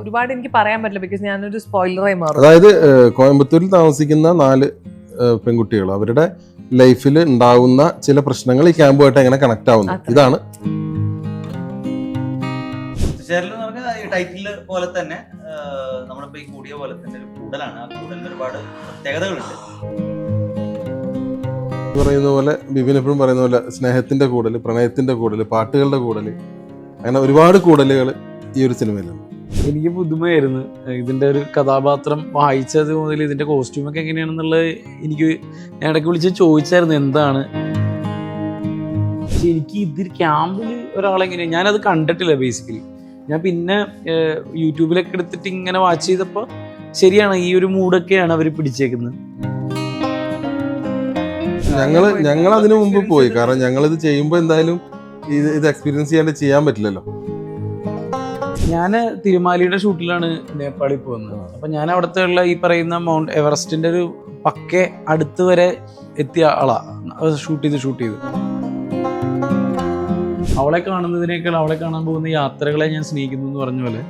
ഒരുപാട് എനിക്ക് പറയാൻ പറ്റില്ല ബിക്കോസ് ഞാനൊരു സ്പോയിലറായി മാറും. അതായത് കോയമ്പത്തൂരിൽ താമസിക്കുന്ന നാല് പെൺകുട്ടികൾ അവരുടെ ലൈഫിൽ ഉണ്ടാകുന്ന ചില പ്രശ്നങ്ങൾ ഈ ക്യാമ്പുമായിട്ട് എങ്ങനെ കണക്ട് ആവുന്നു. ഇതാണ്. ടൈറ്റിൽ പോലെ തന്നെ നമ്മളിപ്പോ ഈ കൂടിയ പോലെ തന്നെ ഒരു കൂടലാണ്. ആ കൂടലിന് ഒരുപാട് പ്രത്യേകതകളുണ്ട്. പറയുന്ന പോലെ ബിബിൻ എപ്പോഴും പറയുന്ന പോലെ സ്നേഹത്തിന്റെ കൂടൽ പ്രണയത്തിന്റെ കൂടൽ പാട്ടുകളുടെ കൂടൽ അങ്ങനെ ഒരുപാട് കൂടലുകൾ ഈ ഒരു സിനിമയിലുണ്ട്. എനിക്ക് പുതുമയായിരുന്നു. ഇതിന്റെ ഒരു കഥാപാത്രം വായിച്ചത് മുതൽ ഇതിന്റെ കോസ്റ്റ്യൂമൊക്കെ എങ്ങനെയാണെന്നുള്ളത് എനിക്ക് ഇടയ്ക്ക് വിളിച്ച് ചോദിച്ചായിരുന്നു എന്താണ്. പക്ഷെ എനിക്ക് ഇതിൽ ക്യാമ്പിൽ ഒരാളെങ്ങനെയാണ് ഞാനത് കണ്ടിട്ടില്ല ബേസിക്കലി ഞാൻ പിന്നെ യൂട്യൂബിലൊക്കെ എടുത്തിട്ട് ഇങ്ങനെ വാച്ച് ചെയ്തപ്പോൾ ശരിയാണ് ഈ ഒരു മൂഡൊക്കെയാണ് അവർ പിടിച്ചേക്കുന്നത്. ഞങ്ങൾ ഞങ്ങൾ അതിനു മുമ്പ് പോയി. കാരണം ഞങ്ങൾ ഇത് ചെയ്യുമ്പോൾ എന്തായാലും ഇത് ഇത് എക്സ്പീരിയൻസ് ചെയ്യാണ്ട് ചെയ്യാൻ പറ്റില്ലല്ലോ. ഞാൻ തിരുമാലിയുടെ ഷൂട്ടിലാണ് നേപ്പാളിൽ പോകുന്നത്. അപ്പം ഞാൻ അവിടുത്തെ ഉള്ള ഈ പറയുന്ന മൗണ്ട് എവറസ്റ്റിന്റെ ഒരു പക്കെ അടുത്ത് വരെ എത്തിയ ആളാ. ഷൂട്ട് ചെയ്ത് ഷൂട്ട് ചെയ്ത്. അവളെ കാണുന്നതിനേക്കാൾ അവളെ കാണാൻ പോകുന്ന യാത്രകളെ ഞാൻ സ്നേഹിക്കുന്നു എന്ന് പറഞ്ഞ പോലെ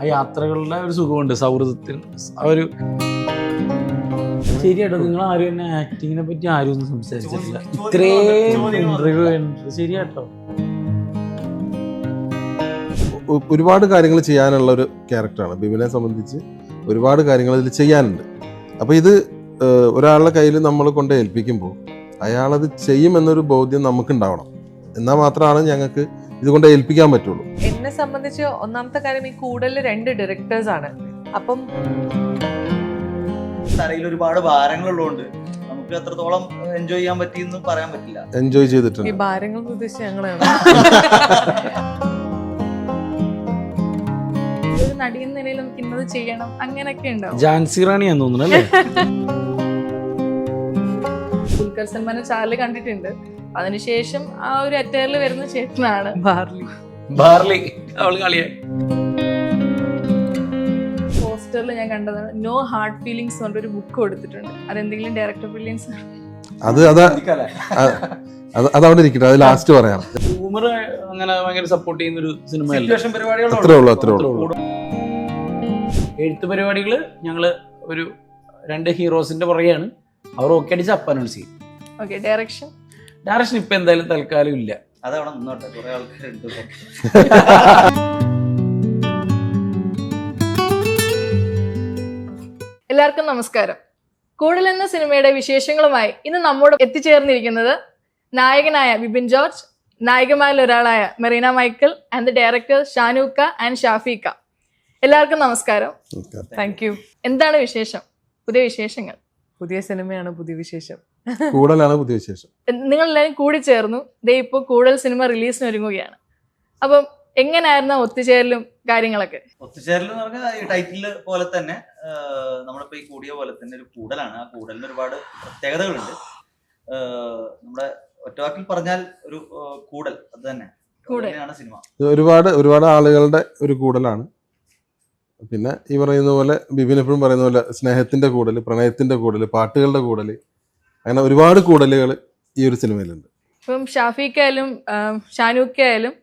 ആ യാത്രകളുടെ ഒരു സുഖമുണ്ട് സൗഹൃദത്തിന് ആ ഒരു ശരിയാട്ടോ നിങ്ങൾ ആരും എന്നെ ആക്ടിങ്ങിനെ പറ്റി ആരും ഒന്നും സംസാരിച്ചിട്ടില്ല. ഇത്രയും ശരിയാട്ടോ. ഒരുപാട് കാര്യങ്ങൾ ചെയ്യാനുള്ള ഒരു ക്യാരക്ടറാണ്. ബിബിനെ സംബന്ധിച്ച് ഒരുപാട് കാര്യങ്ങൾ ഇതിൽ ചെയ്യാനുണ്ട്. അപ്പോൾ ഇത് ഒരാളുടെ കയ്യിൽ നമ്മൾ കൊണ്ട് ഏൽപ്പിക്കുമ്പോൾ അയാളത് ചെയ്യുമെന്നൊരു ബോധ്യം നമുക്കുണ്ടാവണം. എന്നാൽ മാത്രമാണ് ഞങ്ങൾക്ക് ഇതുകൊണ്ട് ഏൽപ്പിക്കാൻ പറ്റുള്ളൂ. എന്നെ സംബന്ധിച്ച് ഒന്നാമത്തെ കാര്യം ഈ കൂടുതൽ രണ്ട് ഡയറക്ടേഴ്സ് ആണ്. അപ്പം തലയിൽ ഒരുപാട് ഭാരങ്ങളുള്ളതുകൊണ്ട് നമുക്ക് എത്രത്തോളം എൻജോയ് ചെയ്യാൻ പറ്റിയെന്ന് പറയാൻ പറ്റില്ല. എൻജോയ് ചെയ്തിട്ടുണ്ട്. ഈ ഭാരങ്ങൾ ഉദ്ദേശിച്ച് ഞങ്ങളാണ്. ഒരു നടിയെന്ന നിലയിൽ നമുക്ക് ഇന്നത് ചെയ്യണം. അങ്ങനെയൊക്കെ ഉണ്ടാവും. ജാൻസി റാണിയാന്ന് തോന്നുന്നു അല്ലേ? ദുൽഖർ സൽമാനെ ചാർലി കണ്ടിട്ടുണ്ട്. അതിനുശേഷം ആ ഒരു അറ്റയറിൽ വരുന്ന ചേട്ടനാണ്. ബാർലി. ബാർലി. അവൾ കളിയായി പോസ്റ്ററിൽ ഞാൻ കണ്ടതാണ്. നോ ഹാർട്ട് ഫീലിങ്സ് പറഞ്ഞൊരു ബുക്ക് കൊടുത്തിട്ടുണ്ട്. അതെന്തെങ്കിലും ഡയറക്ടർ ഫീലിങ്സ് അത് അതാ അവിടെ ഇരിക്കട്ടെ. അത് ലാസ്റ്റ് പറയാം. അങ്ങനെ ഭയങ്കര സപ്പോർട്ട് ചെയ്യുന്ന ഒരു സിനിമയല്ല സിറ്റുവേഷൻ പരിപാടികളുണ്ട് അത്രേ ഉള്ളൂ. അത്രേ ഉള്ളൂ. എഴുത്ത് പരിപാടികൾ ഞങ്ങൾ ഒരു രണ്ട് ഹീറോസിന്റെ പുറകെയാണ്. അവർ ഓക്കെ അടിച്ച് അപ്പ് അനൗൺസ് ചെയ്യും. ഓക്കെ ഡയറക്ഷൻ ഡയറക്ഷൻ ഇപ്പൊ എന്തായാലും തൽക്കാലം ഇല്ല. അതവിടെ നിന്നോട്ടെ കുറെ ആൾക്കാരുണ്ട്. എല്ലാവർക്കും നമസ്കാരം. കൂടുതൽ എന്ന സിനിമയുടെ വിശേഷങ്ങളുമായി ഇന്ന് നമ്മോട് എത്തിച്ചേർന്നിരിക്കുന്നത് നായകനായ ബിപിൻ ജോർജ് നായികമാരിൽ ഒരാളായ Mareena Michael and the director ഷാനൂക്ക and ഷാഫിക്ക എല്ലാവർക്കും നമസ്കാരം. താങ്ക് യു എന്താണ് വിശേഷം? പുതിയ വിശേഷങ്ങൾ. പുതിയ സിനിമയാണ് പുതിയ വിശേഷം. കൂടലാണ് പുതിയ വിശേഷം. നിങ്ങൾ എല്ലാവരും കൂടി ചേർന്നു. ദേ ഇപ്പോൾ കൂടുതൽ സിനിമ റിലീസിന് ഒരുങ്ങുകയാണ്. അപ്പം എങ്ങനെയായിരുന്നു ഒത്തുചേരലും കാര്യങ്ങളൊക്കെ? ഒത്തുചേരൽ എന്ന് പറഞ്ഞാൽ ഈ ടൈറ്റിൽ പോലെ തന്നെ നമ്മളിപ്പോ ഈ കൂടിയ പോലെ തന്നെ ഒരു കൂടലാണ്. ആ കൂടലിന് ഒരുപാട് പ്രത്യേകതകളുണ്ട്. നമ്മുടെ ഒറ്റവാക്കിൽ പറഞ്ഞാൽ ഒരു കൂടൽ. അത് തന്നെ. കൂടലാണ് സിനിമ. ഒരുപാട് ഒരുപാട് ആളുകളുടെ ഒരു കൂടലാണ്. പിന്നെ ഈ പറയുന്ന പോലെ ബിബിൻ എപ്പോഴും പറയുന്ന പോലെ സ്നേഹത്തിന്റെ കൂടൽ പ്രണയത്തിന്റെ കൂടൽ പാട്ടുകളുടെ കൂടൽ അങ്ങനെ ഒരുപാട് കൂടലുകൾ ഈ ഒരു സിനിമയിലുണ്ട്. ഇപ്പം ഷാഫിക്കായാലും ഷാനൂക്കായാലും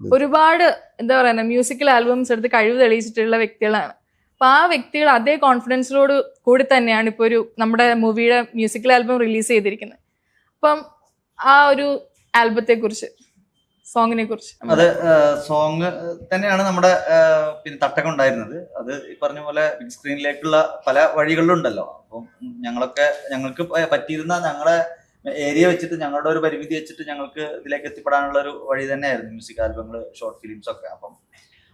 ഒരുപാട് എന്താ പറയുക മ്യൂസിക്കൽ ആൽബംസ് എടുത്ത് കഴിവ് തെളിയിച്ചിട്ടുള്ള വ്യക്തികളാണ്. അപ്പോൾ ആ വ്യക്തികൾ അതേ കോൺഫിഡൻസിലോട് കൂടി തന്നെയാണ് ഇപ്പോൾ ഒരു നമ്മുടെ മൂവിയുടെ മ്യൂസിക്കൽ ആൽബം റിലീസ് ചെയ്തിരിക്കുന്നത്. അപ്പം ആ ഒരു ആൽബത്തെ കുറിച്ച് സോങ്ങിനെ കുറിച്ച് അത് സോങ് തന്നെയാണ് നമ്മുടെ പിന്നെ തട്ടകം ഉണ്ടായിരുന്നത്. അത് ഈ പറഞ്ഞ പോലെ ബിഗ് സ്ക്രീനിലേക്കുള്ള പല വഴികളിലുണ്ടല്ലോ. അപ്പം ഞങ്ങളൊക്കെ ഞങ്ങൾക്ക് പറ്റിയിരുന്ന ഞങ്ങളെ ഏരിയ വെച്ചിട്ട് ഞങ്ങളുടെ ഒരു പരിമിതി വെച്ചിട്ട് ഞങ്ങൾക്ക് ഇതിലേക്ക് എത്തിപ്പെടാനുള്ള ഒരു വഴി തന്നെയായിരുന്നു മ്യൂസിക് ആൽബങ്ങൾ ഷോർട്ട് ഫിലിംസ് ഒക്കെ. അപ്പം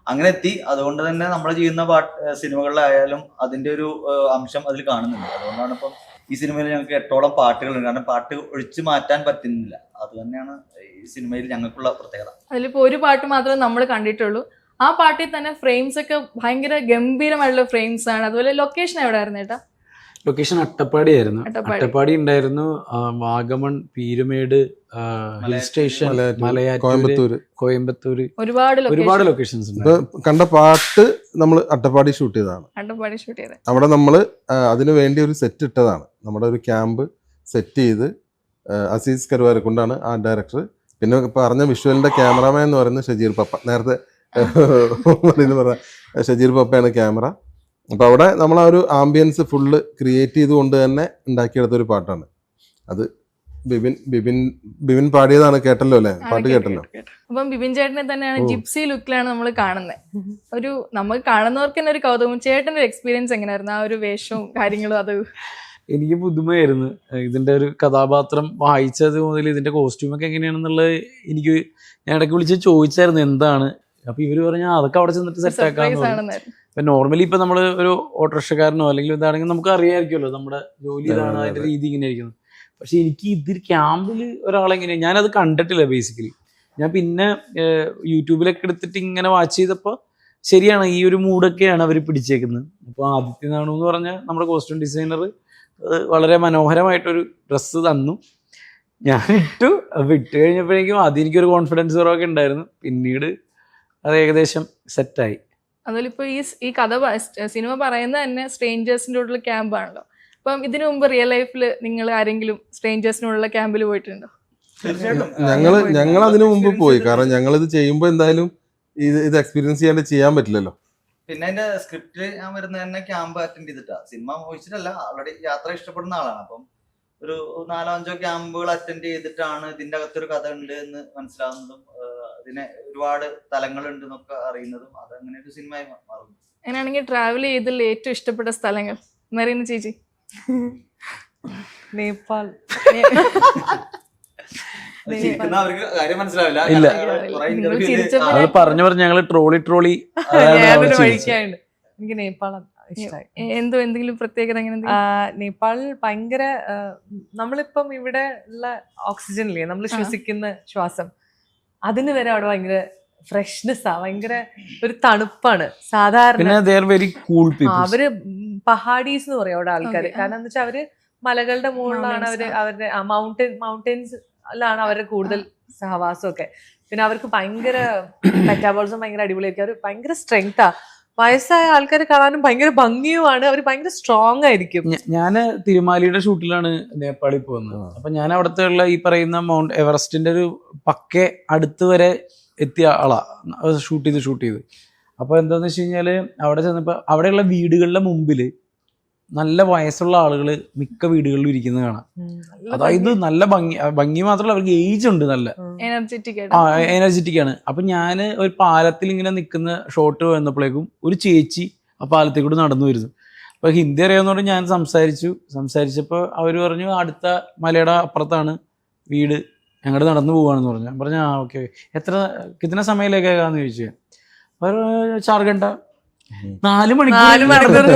അങ്ങനെ എത്തി. അതുകൊണ്ട് തന്നെ നമ്മൾ ചെയ്യുന്ന പാട്ട് സിനിമകളിലായാലും അതിന്റെ ഒരു അംശം അതിൽ കാണുന്നുണ്ട്. അതുകൊണ്ടാണ് ഇപ്പം ഈ സിനിമയിൽ ഞങ്ങൾക്ക് എട്ടോളം പാട്ടുകളുണ്ട്. കാരണം പാട്ട് ഒഴിച്ചു മാറ്റാൻ പറ്റുന്നില്ല. അത് തന്നെയാണ് ഈ സിനിമയിൽ ഞങ്ങൾക്കുള്ള പ്രത്യേകത. അതിലിപ്പോ ഒരു പാട്ട് മാത്രമേ നമ്മൾ കണ്ടിട്ടുള്ളൂ. ആ പാട്ടിൽ തന്നെ ഫ്രെയിംസ് ഒക്കെ ഭയങ്കര ഗംഭീരമായിട്ടുള്ള ഫ്രെയിംസ് ആണ്. അതുപോലെ ലൊക്കേഷൻ എവിടെ ആയിരുന്നു ഏട്ടാ? ലൊക്കേഷൻ അട്ടപ്പാടി ആയിരുന്നു അട്ടപ്പാടി. അട്ടപ്പാടി ഉണ്ടായിരുന്നു വാഗമൺ പീരുമേട് ഹിൽ സ്റ്റേഷൻ മലയാറ്റൂര്. കോയമ്പത്തൂര്. ഒരുപാട് കോയമ്പത്തൂര് ഒരുപാട് ലൊക്കേഷൻ ലൊക്കേഷൻസ് ഉണ്ട്. കണ്ട പാട്ട് നമ്മൾ അട്ടപ്പാടി ഷൂട്ട് ചെയ്തതാണ്. അട്ടപ്പാടി ഷൂട്ട് ചെയ്തത്. അവിടെ നമ്മൾ അതിനു വേണ്ടി ഒരു സെറ്റ് ഇട്ടതാണ്. നമ്മുടെ ഒരു ക്യാമ്പ് സെറ്റ് ചെയ്ത് അസീസ് കരുവാരെ കൊണ്ടാണ് ആ ഡയറക്ടർ പിന്നെ പറഞ്ഞ വിഷ്വലിന്റെ ക്യാമറാമാൻ എന്ന് പറയുന്നത് ഷജീർ പപ്പ. നേരത്തെ പറഞ്ഞ ഷജീർ പപ്പയാണ് ക്യാമറ അപ്പൊ അവിടെ നമ്മൾ ആ ഒരു ആംബിയൻസ് ഫുള്ള് ക്രിയേറ്റ് ചെയ്തുകൊണ്ട് തന്നെ ഉണ്ടാക്കിയെടുത്ത ഒരു പാട്ടാണ്. അത് ബിബിൻ ബിബിൻ ബിബിൻ പാടിയതാണ് കേട്ടല്ലോ അല്ലേ? പാട്ട് കേട്ടല്ലോ. കേട്ടു, കേട്ടു. അപ്പം ബിബിൻ ചേട്ടനെ തന്നെയാണ്. ജിപ്സി ലുക്കിലാണ് നമ്മൾ കാണുന്നത് ഒരു നമ്മൾ കാണുന്നവർക്ക് തന്നെ ഒരു കൗതുകം. ചേട്ടന്റെ എക്സ്പീരിയൻസ് എങ്ങനെയായിരുന്നു? ആ ഒരു വേഷവും കാര്യങ്ങളും അത്? എനിക്ക് പുതുമയായിരുന്നു. ഇതിന്റെ ഒരു കഥാപാത്രം വായിച്ചത് മുതൽ ഇതിന്റെ കോസ്റ്റ്യൂം ഒക്കെ എങ്ങനെയാണെന്നുള്ളത് എനിക്ക് ഞാൻ ഇടയ്ക്ക് വിളിച്ച് ചോദിച്ചായിരുന്നു എന്താണ്. അപ്പൊ ഇവർ പറഞ്ഞ അതൊക്കെ അവിടെ ചെന്നിട്ട് സെറ്റ് ആക്കാന്ന് ഇപ്പൊ നോർമലി ഇപ്പൊ നമ്മൾ ഒരു ഓട്ടോറിക്ഷക്കാരനോ അല്ലെങ്കിൽ ഇതാണെങ്കിൽ നമുക്ക് അറിയാമായിരിക്കുമല്ലോ നമ്മുടെ ജോലി ഇതാണ് അതെ, അതിന്റെ രീതി ഇങ്ങനെ ആയിരിക്കുന്നത് പക്ഷെ എനിക്ക് ഇതിൽ ക്യാമ്പിൽ ഒരാളെങ്ങനെയാണ് ഞാനത് കണ്ടിട്ടില്ല ബേസിക്കലി ഞാൻ പിന്നെ യൂട്യൂബിലൊക്കെ എടുത്തിട്ട് ഇങ്ങനെ വാച്ച് ചെയ്തപ്പോൾ ശരിയാണ് ഈ ഒരു മൂഡൊക്കെയാണ് അവർ പിടിച്ചേക്കുന്നത്. അപ്പോൾ ആദിത്യ നാണു എന്ന് പറഞ്ഞ നമ്മുടെ കോസ്റ്റ്യൂം ഡിസൈനർ വളരെ മനോഹരമായിട്ടൊരു ഡ്രസ്സ് തന്നു. ഞാൻ ഇട്ടു ഇട്ട് കഴിഞ്ഞപ്പോഴേക്കും ആദ്യം എനിക്കൊരു കോൺഫിഡൻസ് കുറവൊക്കെ ഉണ്ടായിരുന്നു. പിന്നീട് അത് ഏകദേശം സെറ്റായി അതുപോലെ ഇപ്പൊ ഈ ഈ കഥ സിനിമ പറയുന്നത് തന്നെ സ്ട്രേഞ്ചേഴ്സിന്റെ ഉള്ളിൽ ക്യാമ്പാണല്ലോ. അപ്പം ഇതിനു മുമ്പ് റിയൽ ലൈഫിൽ നിങ്ങൾ ആരെങ്കിലും സ്ട്രേഞ്ചേഴ്സിനുള്ള ക്യാമ്പിൽ പോയിട്ടുണ്ടോ? ഞങ്ങൾ ഞങ്ങൾ അതിനു മുമ്പ് പോയി. കാരണം ഞങ്ങൾ ഇത് ചെയ്യുമ്പോൾ എന്തായാലും ഇത് ഇത് എക്സ്പീരിയൻസ് ചെയ്യാണ്ട് ചെയ്യാൻ പറ്റില്ലല്ലോ. പിന്നെ അതിന്റെ സ്ക്രിപ്റ്റിൽ ഞാൻ വരുന്ന തന്നെ ക്യാമ്പ് അറ്റൻഡ് ചെയ്തിട്ടാ. സിനിമ മോഹിച്ചിട്ടല്ല ഓൾറെഡി യാത്ര ഇഷ്ടപ്പെടുന്ന ആളാണ്. അപ്പം ഒരു നാലോ അഞ്ചോ ക്യാമ്പുകൾ അറ്റൻഡ് ചെയ്തിട്ടാണ് ഇതിന്റെ അകത്തൊരു കഥ ഉണ്ട് എന്ന് മനസ്സിലാവുന്നതും അതിനെ ഒരുപാട് തലങ്ങളുണ്ട് എന്നൊക്കെ അറിയുന്നതും അതങ്ങനെ ഒരു സിനിമയായി മാറുന്നു. അങ്ങനെയാണെങ്കിൽ ട്രാവൽ ചെയ്തതിൽ ഏറ്റവും ഇഷ്ടപ്പെട്ട സ്ഥലങ്ങൾ. എന്നറിയുന്ന ചേച്ചി. നേപ്പാൾ. അത് ചിരിക്കുന്ന അവർക്ക് കാര്യം മനസ്സിലാവില്ല. ഇല്ല. പറഞ്ഞു പറഞ്ഞു ഞങ്ങൾ ട്രോളി ട്രോളി. എനിക്ക് നേപ്പാൾ എന്തോ എന്തെങ്കിലും പ്രത്യേകത അങ്ങനെ? നേപ്പാളിൽ ഭയങ്കര നമ്മളിപ്പം ഇവിടെ ഉള്ള ഓക്സിജൻ ഇല്ലേ നമ്മൾ ശ്വസിക്കുന്ന ശ്വാസം. അതിന് വരെ അവിടെ ഭയങ്കര ഫ്രഷ്നെസ് ആ ഭയങ്കര ഒരു തണുപ്പാണ്. സാധാരണ വെരി കൂൾ അവർ പഹാഡീസ് എന്ന് പറയും അവിടെ ആൾക്കാർ കാരണം എന്ന് വെച്ചാൽ അവർ മലകളുടെ മുകളിലാണ് അവർ. അവരുടെ മൗണ്ടൻ മൗണ്ടൻസിലാണ് അവരുടെ കൂടുതൽ സഹവാസം ഒക്കെ പിന്നെ അവർക്ക് ഭയങ്കര മെറ്റാബോളിസം ഭയങ്കര അടിപൊളിയായിരിക്കും. അവർ ഭയങ്കര സ്ട്രെങ്താ വയസ്സായ ആൾക്കാരെ കാണാനും ഭയങ്കര ഭംഗിയുമാണ്. അവർ ഭയങ്കര സ്ട്രോങ് ആയിരിക്കും. ഞാൻ തിരുമാലിയുടെ ഷൂട്ടിലാണ് നേപ്പാളിൽ പോകുന്നത്. അപ്പൊ ഞാൻ അവിടുത്തെ ഉള്ള ഈ പറയുന്ന മൗണ്ട് എവറസ്റ്റിന്റെ ഒരു പക്കെ അടുത്ത് വരെ എത്തിയ ആളാണ് ഷൂട്ട് ചെയ്ത് ഷൂട്ട് ചെയ്ത്. അപ്പോൾ എന്താണെന്ന് വെച്ച് കഴിഞ്ഞാൽ അവിടെ ചെന്നപ്പോൾ അവിടെയുള്ള വീടുകളുടെ മുമ്പിൽ നല്ല വയസ്സുള്ള ആളുകൾ മിക്ക വീടുകളിലും ഇരിക്കുന്നത് കാണാം. അതായത് നല്ല ഭംഗി ഭംഗി മാത്രമല്ല അവർക്ക് ഏജ് ഉണ്ട് നല്ല. എനർജറ്റിക് ആ എനർജറ്റിക് ആണ്. അപ്പൊ ഞാൻ ഒരു പാലത്തിൽ ഇങ്ങനെ നിൽക്കുന്ന ഷോട്ട് വന്നപ്പോഴേക്കും ഒരു ചേച്ചി ആ പാലത്തിൽ കൂടെ നടന്നു വരുന്നു. അപ്പൊ ഹിന്ദി അറിയാവുന്നതുകൊണ്ട് ഞാൻ സംസാരിച്ചു. സംസാരിച്ചപ്പോൾ അവർ പറഞ്ഞു അടുത്ത മലയുടെ അപ്പുറത്താണ് വീട്. ഞങ്ങളുടെ നടന്നു പോവാണെന്ന് പറഞ്ഞു. ഞാൻ പറഞ്ഞു ആ ഓക്കെ എത്ര കിത്തന സമയത്തേക്കാന്ന് ചോദിച്ചു. അവർ ചാർ ഘണ്ട നാല് മണിക്കൂർ മണിക്കൂർ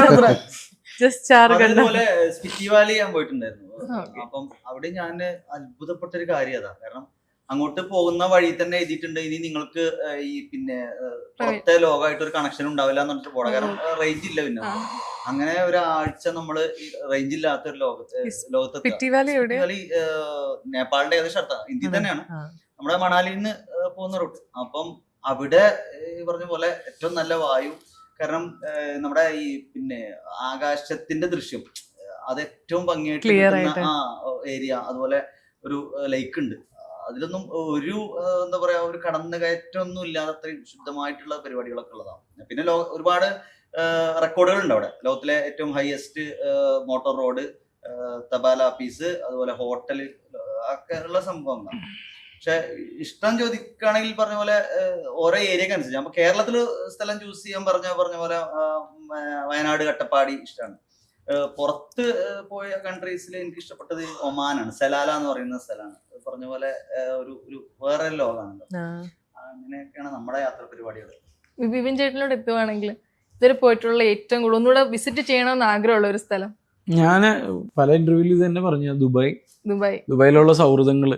ജസ്റ്റ് ചാറ് കണ്ട. അതേപോലെ സ്പിറ്റി വാലി ഞാൻ പോയിട്ടുണ്ടായിരുന്നു. Okay. അപ്പം അവിടെ ഞാൻ അത്ഭുതപ്പെട്ട ഒരു കാര്യം അതാ. കാരണം അങ്ങോട്ട് പോകുന്ന വഴി തന്നെ എഴുതിയിട്ടുണ്ട്. ഇനി നിങ്ങൾക്ക് ഈ പിന്നെ പുറത്തെ ലോകമായിട്ട് ഒരു കണക്ഷൻ ഉണ്ടാവില്ല എന്ന് പറഞ്ഞിട്ട് പോടാ. കാരണം റേഞ്ച് ഇല്ല പിന്നെ. അങ്ങനെ ഒരാഴ്ച നമ്മൾ റേഞ്ച് ഇല്ലാത്ത ഒരു ലോകത്ത് ലോകത്തെ നേപ്പാളിന്റെ ഏകദേശം അടുത്താണ് ഇന്ത്യയിൽ തന്നെയാണ്. നമ്മുടെ മണാലിയിൽ നിന്ന് പോകുന്ന റൂട്ട്. അപ്പം അവിടെ ഈ പറഞ്ഞ പോലെ ഏറ്റവും നല്ല വായു. കാരണം നമ്മുടെ ഈ പിന്നെ ആകാശത്തിന്റെ ദൃശ്യം അത് ഏറ്റവും ഭംഗിയായിട്ട് ആ ഏരിയ. അതുപോലെ ഒരു ലേക്ക് ഉണ്ട്. അതിലൊന്നും ഒരു എന്താ പറയാ ഒരു കടന്നു കയറ്റമൊന്നും ഇല്ലാതെ അത്രയും ശുദ്ധമായിട്ടുള്ള പരിപാടികളൊക്കെ ഉള്ളതാണ്. പിന്നെ ലോ ഒരുപാട് റെക്കോർഡുകൾ ഉണ്ട് അവിടെ. ലോകത്തിലെ ഏറ്റവും ഹയസ്റ്റ് മോട്ടോർ റോഡ് തപാൽ ഓഫീസ് അതുപോലെ ഹോട്ടൽ ഒക്കെ ഉള്ള സംഭവം പക്ഷെ ഇഷ്ടം ചോദിക്കുകയാണെങ്കിൽ പറഞ്ഞ പോലെ ഓരോ ഏരിയക്ക് അനുസരിച്ച്. അപ്പൊ കേരളത്തിൽ സ്ഥലം ചൂസ് ചെയ്യാൻ പറഞ്ഞ പറഞ്ഞ പോലെ വയനാട് കട്ടപ്പാടി ഇഷ്ടമാണ്. പുറത്ത് പോയ കൺട്രീസിൽ എനിക്ക് ഇഷ്ടപ്പെട്ടത് ഒമാനാണ്. സലാല എന്ന് പറയുന്ന സ്ഥലമാണ്. പറഞ്ഞ പോലെ ഒരു ഒരു വേറെ ലോകമാണ്. അങ്ങനെയൊക്കെയാണ് നമ്മുടെ യാത്ര പരിപാടികൾ. വിപിൻ ചേട്ടനോട് എത്തുവാണെങ്കിൽ ഇതുവരെ പോയിട്ടുള്ള ഏറ്റവും കൂടുതൽ ഒന്നുകൂടെ വിസിറ്റ് ചെയ്യണമെന്ന് ആഗ്രഹമുള്ള ഒരു സ്ഥലം? ഞാൻ പല ഇന്റർവ്യൂവിൽ തന്നെ പറഞ്ഞു ദുബായ്. ദുബായ്. ദുബായിലുള്ള സൗഹൃദങ്ങൾ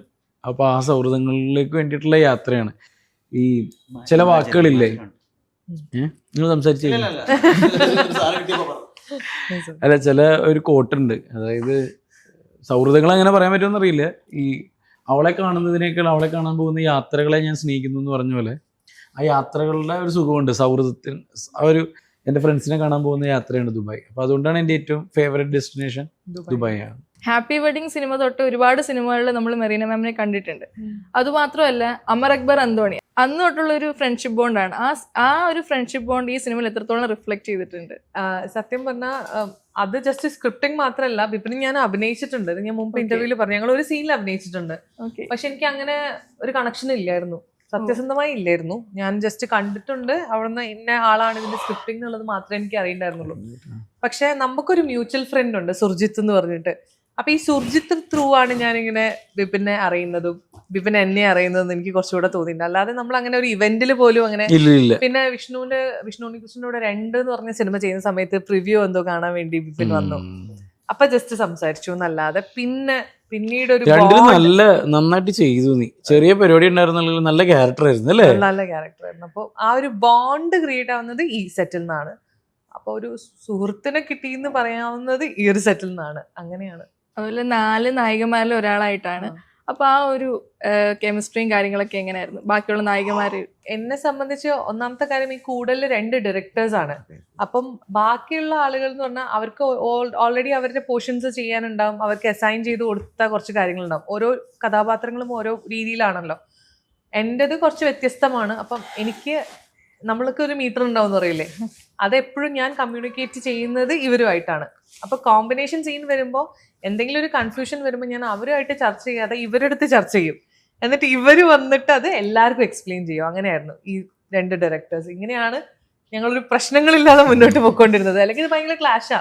അപ്പൊ ആ സൗഹൃദങ്ങളിലേക്ക് വേണ്ടിയിട്ടുള്ള യാത്രയാണ്. ഈ ചില വാക്കുകളില്ലേ? നിങ്ങൾ സംസാരിച്ചില്ല അല്ല ചില ഒരു കോട്ടുണ്ട് അതായത് സൗഹൃദങ്ങൾ അങ്ങനെ പറയാൻ പറ്റുമെന്ന് അറിയില്ല. ഈ അവളെ കാണുന്നതിനേക്കാൾ അവളെ കാണാൻ പോകുന്ന യാത്രകളെ ഞാൻ സ്നേഹിക്കുന്നു എന്ന് പറഞ്ഞ പോലെ ആ യാത്രകളുടെ ഒരു സുഖമുണ്ട്. സൗഹൃദത്തിന് ആ ഒരു എന്റെ ഫ്രണ്ട്സിനെ കാണാൻ പോകുന്ന യാത്രയാണ് ദുബായ്. അപ്പോൾ അതുകൊണ്ടാണ് എന്റെ ഏറ്റവും ഫേവറേറ്റ് ഡെസ്റ്റിനേഷൻ ദുബായ്. ദുബായ് ആണ് ഹാപ്പി വെഡിങ് സിനിമ തൊട്ട് ഒരുപാട് സിനിമകളിൽ നമ്മൾ മെറീന മാമിനെ കണ്ടിട്ടുണ്ട്. അതുമാത്രമല്ല അമർ അക്ബർ അന്തോണി. അന്ന് തൊട്ടുള്ള ഒരു ഫ്രണ്ട്ഷിപ്പ് ബോണ്ടാണ് ആ ആ ഒരു ഫ്രണ്ട്ഷിപ്പ് ബോണ്ട് ഈ സിനിമയിൽ എത്രത്തോളം റിഫ്ലക്ട് ചെയ്തിട്ടുണ്ട്? സത്യം പറഞ്ഞാൽ അത് ജസ്റ്റ് സ്ക്രിപ്റ്റിംഗ് മാത്രമല്ല ബിപിനും ഞാൻ അഭിനയിച്ചിട്ടുണ്ട്. ഞാൻ മുമ്പ് ഇന്റർവ്യൂവിൽ പറഞ്ഞു. ഞങ്ങൾ ഒരു സീനിൽ അഭിനയിച്ചിട്ടുണ്ട്. പക്ഷെ എനിക്ക് അങ്ങനെ ഒരു കണക്ഷൻ ഇല്ലായിരുന്നു. സത്യസന്ധമായി ഇല്ലായിരുന്നു. ഞാൻ ജസ്റ്റ് കണ്ടിട്ടുണ്ട്. അവിടുന്ന് ഇന്ന ആളാണ് ഇതിന്റെ സ്ക്രിപ്റ്റിംഗ് എന്നുള്ളത് മാത്രമേ എനിക്ക് അറിയണ്ടായിരുന്നുള്ളൂ. പക്ഷെ നമുക്കൊരു മ്യൂച്വൽ ഫ്രണ്ട് ഉണ്ട് സുർജിത്ത് എന്ന് പറഞ്ഞിട്ട്. അപ്പൊ ഈ സുർജിത്ത് ത്രൂ ആണ് ഞാനിങ്ങനെ ബിപിനെ അറിയുന്നതും ബിപിൻ എന്നെ അറിയുന്നതും എനിക്ക് കുറച്ചുകൂടെ തോന്നിയിട്ടുണ്ട്. അല്ലാതെ നമ്മൾ അങ്ങനെ ഒരു ഇവന്റിൽ പോലും അങ്ങനെ പിന്നെ വിഷ്ണുവിന്റെ വിഷ്ണു ഉണ്ണികൃഷ്ണനോട് രണ്ട് എന്ന് പറഞ്ഞ സിനിമ ചെയ്യുന്ന സമയത്ത് പ്രിവ്യൂ എന്തോ കാണാൻ വേണ്ടി ബിപിൻ വന്നു. അപ്പൊ ജസ്റ്റ് സംസാരിച്ചു എന്നല്ലാതെ പിന്നെ പിന്നീട് ഒരു രണ്ടിലും നല്ല നന്നായിട്ട് ചെയ്തു നീ. ചെറിയ പരിപാടി ഉണ്ടായിരുന്നു നല്ല ക്യാരക്ടർ ആയിരുന്നു അല്ലേ? നല്ല ക്യാരക്ടർ ആയിരുന്നു. അപ്പോൾ ആ ഒരു ബോണ്ട് ക്രിയേറ്റ് ആവുന്നത് ഈ സെറ്റിൽ നിന്നാണ്. അപ്പൊ ഒരു സുഹൃത്തിനെ കിട്ടിയെന്ന് പറയാവുന്നത് ഈ ഒരു സെറ്റിൽ നിന്നാണ്. അങ്ങനെയാണ്. അതുപോലെ നാല് നായികമാരിൽ ഒരാളായിട്ടാണ്. അപ്പൊ ആ ഒരു കെമിസ്ട്രിയും കാര്യങ്ങളൊക്കെ എങ്ങനെയായിരുന്നു? ബാക്കിയുള്ള നായികമാര് എന്നെ സംബന്ധിച്ച് ഒന്നാമത്തെ കാര്യം ഈ കൂടുതൽ രണ്ട് ഡയറക്ടേഴ്സ് ആണ്. അപ്പം ബാക്കിയുള്ള ആളുകൾ എന്ന് പറഞ്ഞാൽ അവർക്ക് ഓൾറെഡി അവരുടെ പോർഷൻസ് ചെയ്യാനുണ്ടാവും. അവർക്ക് അസൈൻ ചെയ്ത് കൊടുത്ത കുറച്ച് കാര്യങ്ങളുണ്ടാവും. ഓരോ കഥാപാത്രങ്ങളും ഓരോ രീതിയിലാണല്ലോ. എന്റെത് കുറച്ച് വ്യത്യസ്തമാണ്. അപ്പം എനിക്ക് നമ്മൾക്ക് ഒരു മീറ്റർ ഉണ്ടാവും എന്ന് അതെപ്പോഴും ഞാൻ കമ്മ്യൂണിക്കേറ്റ് ചെയ്യുന്നത് ഇവരുമായിട്ടാണ്. അപ്പൊ കോമ്പിനേഷൻ സീൻ വരുമ്പോൾ എന്തെങ്കിലും ഒരു കൺഫ്യൂഷൻ വരുമ്പോൾ ഞാൻ അവരുമായിട്ട് ചർച്ച ചെയ്യാതെ ഇവരെടുത്ത് ചർച്ച ചെയ്യും. എന്നിട്ട് ഇവർ വന്നിട്ട് അത് എല്ലാവർക്കും എക്സ്പ്ലെയിൻ ചെയ്യും. അങ്ങനെയായിരുന്നു ഈ രണ്ട് ഡയറക്ടേഴ്സ് ഇങ്ങനെയാണ് ഞങ്ങളൊരു പ്രശ്നങ്ങളില്ലാതെ മുന്നോട്ട് പോയിക്കൊണ്ടിരുന്നത്. അല്ലെങ്കിൽ ഇത് ഭയങ്കര ക്ലാഷാ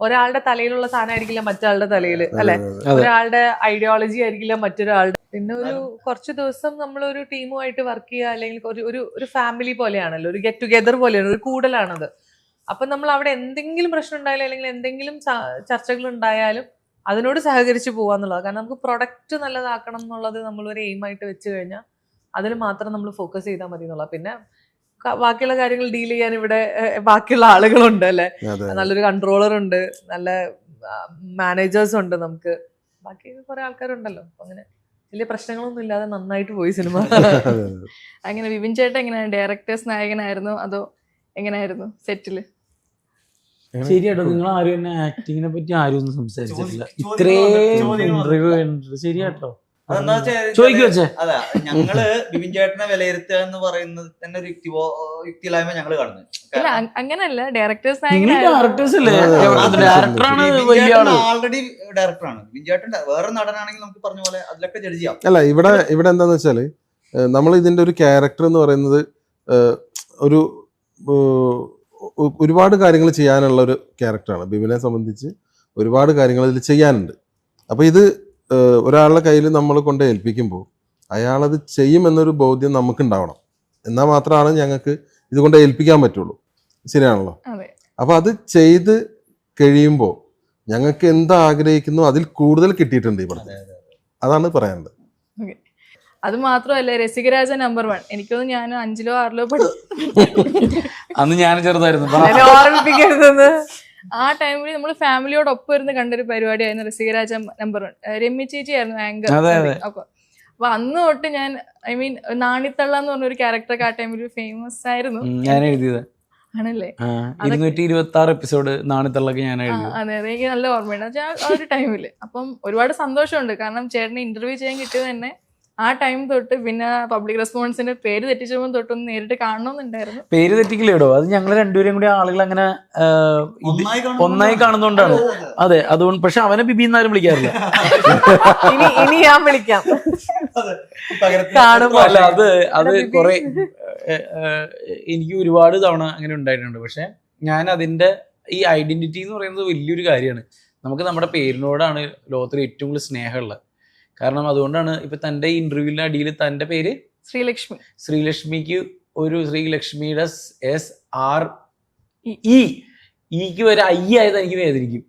ഒരാളുടെ തലയിലുള്ള സാധനം ആയിരിക്കില്ല മറ്റൊരാളുടെ തലയിൽ അല്ലെ? ഒരാളുടെ ഐഡിയോളജി ആയിരിക്കില്ല മറ്റൊരാളുടെ. പിന്നെ ഒരു കുറച്ച് ദിവസം നമ്മൾ ഒരു ടീമുമായിട്ട് വർക്ക് ചെയ്യുക അല്ലെങ്കിൽ ഒരു ഒരു ഫാമിലി പോലെയാണല്ലോ ഒരു ഗെറ്റ് ടുഗെദർ പോലെയാണ് ഒരു കൂടലാണത്. അപ്പൊ നമ്മൾ അവിടെ എന്തെങ്കിലും പ്രശ്നം ഉണ്ടായാലും അല്ലെങ്കിൽ എന്തെങ്കിലും ചർച്ചകൾ ഉണ്ടായാലും അതിനോട് സഹകരിച്ച് പോവാന്നുള്ളത് കാരണം നമുക്ക് പ്രൊഡക്റ്റ് നല്ലതാക്കണം എന്നുള്ളത് നമ്മൾ ഒരു എയിം ആയിട്ട് വെച്ച് കഴിഞ്ഞാൽ അതിൽ മാത്രം നമ്മൾ ഫോക്കസ് ചെയ്താൽ മതി എന്നുള്ളത് പിന്നെ ബാക്കിയുള്ള കാര്യങ്ങൾ ഡീൽ ചെയ്യാൻ ഇവിടെ ബാക്കിയുള്ള ആളുകളുണ്ട് അല്ലെ? നല്ലൊരു കൺട്രോളർ ഉണ്ട് നല്ല മാനേജേഴ്സ് ഉണ്ട് നമുക്ക്. ബാക്കി കുറെ ആൾക്കാരുണ്ടല്ലോ. അങ്ങനെ വലിയ പ്രശ്നങ്ങളൊന്നും ഇല്ലാതെ നന്നായിട്ട് പോയി സിനിമ. അങ്ങനെ വിപിൻ ചേട്ടൻ എങ്ങനെയാണ്? ഡയറക്ടേഴ്സ് നായകനായിരുന്നു? അതോ എങ്ങനെയായിരുന്നു സെറ്റിൽ? ശരിയാട്ടോ നിങ്ങൾ ആരും എന്നെ ആക്ടിങ്ങിനെ പറ്റി ആരും ഒന്നും സംസാരിച്ചിട്ടില്ല. ഇത്രയും ഇന്റർവ്യൂ ശരിയാട്ടോ. അതെന്താ ചോദിക്കു വെച്ചേ അല്ല ഞങ്ങൾ ബിബിൻ ചേട്ടനെ വിലയിരുത്തുക എന്ന് പറയുന്നത് തന്നെ ഒരു യുക്തി യുക്തിയില്ലായ്മ ഞങ്ങൾ കാണുന്നത് ഇല്ല അങ്ങനല്ല ഡയറക്ടേഴ്സ് അതെ, അതെ. ഡയറക്ടറാണ് ആൾറെഡി ഡയറക്ടറാണ് ബിബിൻ ചേട്ടൻ വേറെ നടനാണെങ്കിൽ നമുക്ക് പറഞ്ഞ പോലെ അതിലൊക്കെ ജഡ്ജ് ചെയ്യാം. അല്ല ഇവിടെ ഇവിടെ എന്താന്ന് വെച്ചാൽ നമ്മൾ ഇതിന്റെ ഒരു ക്യാരക്ടർ എന്ന് പറയുന്നത് ഒരു ഒരുപാട് കാര്യങ്ങൾ ചെയ്യാനുള്ള ഒരു ക്യാരക്ടറാണ് ബിബിനെ സംബന്ധിച്ച് ഒരുപാട് കാര്യങ്ങൾ ഇതിൽ ചെയ്യാനുണ്ട്. അപ്പോൾ ഇത് ഒരാളുടെ കയ്യിൽ നമ്മൾ കൊണ്ട് ഏൽപ്പിക്കുമ്പോൾ അയാളത് ചെയ്യുമെന്നൊരു ബോധ്യം നമുക്കുണ്ടാവണം. എന്നാൽ മാത്രമാണ് ഞങ്ങൾക്ക് ഇത് കൊണ്ട് ഏൽപ്പിക്കാൻ പറ്റുള്ളൂ. ശരിയാണല്ലോ? അതെ. അപ്പോൾ അത് ചെയ്ത് കഴിയുമ്പോൾ ഞങ്ങൾക്ക് എന്താഗ്രഹിക്കുന്നു അതിൽ കൂടുതൽ കിട്ടിയിട്ടുണ്ട് ഈ പടത്തിൽ. അതാണ് പറയാനുള്ളത് അത് മാത്രമല്ല രസികരാജ നമ്പർ വൺ. എനിക്കൊന്ന് ഞാൻ അഞ്ചിലോ ആറിലോ പഠിച്ചു. അന്ന് ഞാൻ ചെറുതായിരുന്നു. ഓർമ്മിപ്പിക്കരുതെന്ന്. ആ ടൈമിൽ നമ്മൾ ഫാമിലിയോടൊപ്പം ഇരുന്ന് കണ്ടൊരു പരിപാടിയായിരുന്നു ഋഷികരാജ നമ്പർ വൺ രമ്യ ചേച്ചി ആയിരുന്നു ആങ്കർ. അപ്പൊ അപ്പൊ അന്ന് തൊട്ട് ഞാൻ ഐ മീൻ നാണിത്തള്ള എന്ന് പറഞ്ഞ ഒരു ക്യാരക്ടറൊക്കെ ആ ടൈമിൽ ഫേമസ് ആയിരുന്നു. ഞാൻ എഴുതിയത്. ആണല്ലേ? ഇരുന്നൂറ്റി ഇരുപത്തി ആറ് എപ്പിസോഡ് നാണിത്തള്ളക്ക് ഞാൻ അതെ അതെ. എനിക്ക് നല്ല ഓർമ്മയുണ്ട്. ആ ഒരു ടൈമിൽ അപ്പം ഒരുപാട് സന്തോഷമുണ്ട്. കാരണം ചേട്ടനെ ഇന്റർവ്യൂ ചെയ്യാൻ കിട്ടിയത് തന്നെ ആ ടൈം തൊട്ട് പിന്നെ പബ്ലിക് റെസ്പോൺസിന്റെ പേര് തെറ്റിച്ചപ്പോൾ തൊട്ടൊന്ന് നേരിട്ട് കാണണമെന്നുണ്ടായിരുന്നു പേര് തെറ്റിക്കില്ലേടോ? അത് ഞങ്ങൾ രണ്ടുപേരും കൂടി ആളുകൾ അങ്ങനെ ഒന്നായി കാണുന്നോണ്ടാണ് അതെ, അതെ, അതെ. അതുകൊണ്ട് പക്ഷെ അവനെ ബിബി എന്നാരും വിളിക്കാറില്ല. ഇനി ഇനി ഞാൻ വിളിക്കാം. കാണുമ്പോ അല്ല അത് അത്. കുറെ എനിക്ക് ഒരുപാട് തവണ അങ്ങനെ ഉണ്ടായിട്ടുണ്ട്. പക്ഷെ ഞാൻ അതിന്റെ ഈ ഐഡന്റിറ്റി എന്ന് പറയുന്നത് വലിയൊരു കാര്യമാണ്. നമുക്ക് നമ്മുടെ പേരിനോടാണ് ലോകത്തിൽ ഏറ്റവും കൂടുതൽ സ്നേഹമുള്ളത്. കാരണം അതുകൊണ്ടാണ് ഇപ്പൊ തന്റെ ഇന്റർവ്യൂവിന്റെ അടിയിൽ തന്റെ പേര് ശ്രീലക്ഷ്മി. ശ്രീലക്ഷ്മിക്ക് ഒരു ശ്രീലക്ഷ്മിയുടെ എസ് ആർ ഇ. ഇക്ക് ഒരു ഐ ആയത് എനിക്ക് വേദനിക്കും.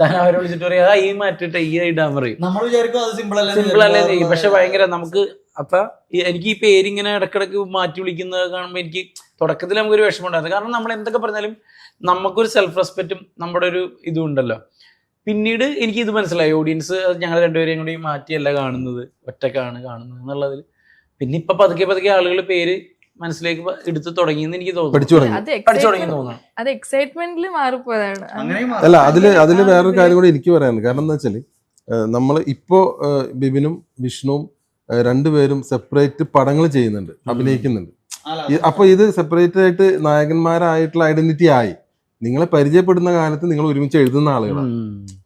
താൻ അവരെ വിളിച്ചിട്ട് പറയാം ആ ഈ മാറ്റിട്ട് ഐ ഇടാൻ പറയും. നമ്മൾ വിചാരിക്കും അത് സിമ്പിൾ അല്ല സിമ്പിൾ അല്ലേ ചെയ്യും. പക്ഷെ ഭയങ്കര നമുക്ക് അപ്പൊ ഈ- എനിക്ക് ഈ പേരിങ്ങനെ ഇടക്കിടക്ക് മാറ്റി വിളിക്കുന്നത് കാണുമ്പോൾ എനിക്ക് തുടക്കത്തിൽ നമുക്കൊരു വിഷമം ഉണ്ടായിരുന്നു കാരണം നമ്മൾ എന്തൊക്കെ പറഞ്ഞാലും നമുക്കൊരു സെൽഫ് റെസ്പെക്റ്റും നമ്മുടെ ഒരു ഇതും ഉണ്ടല്ലോ. പിന്നീട് എനിക്ക് ഇത് മനസ്സിലായി. ഓഡിയൻസ് ഞങ്ങൾ രണ്ടുപേരെയും കൂടി മാറ്റിയല്ല കാണുന്നത്. ഒറ്റക്കാണ് കാണുന്നത് എന്നുള്ളതിൽ. പിന്നെ ഇപ്പൊ പതുക്കെ പതുക്കെ ആളുകൾ പേര് മനസ്സിലേക്ക് എടുത്തു തുടങ്ങി തുടങ്ങിയെന്ന് എനിക്ക് തോന്നുന്നു. അത് എക്സൈറ്റ്മെന്റിൽ മാറിപ്പോയതാണ്. അല്ല അതിൽ അതിൽ വേറൊരു കാര്യം കൂടി എനിക്ക് പറയാൻ കാരണം എന്താ വെച്ചാൽ നമ്മൾ ഇപ്പോ ബിബിനും വിഷ്ണുവും രണ്ടുപേരും സെപ്പറേറ്റ് പടങ്ങൾ ചെയ്യുന്നുണ്ട് അഭിനയിക്കുന്നുണ്ട്. അപ്പൊ ഇത് സെപ്പറേറ്റ് ആയിട്ട് നായകന്മാരായിട്ടുള്ള ഐഡന്റിറ്റി ആയി. നിങ്ങളെ പരിചയപ്പെടുന്ന കാലത്ത് നിങ്ങൾ ഒരുമിച്ച് എഴുതുന്ന ആളുകളാണ്.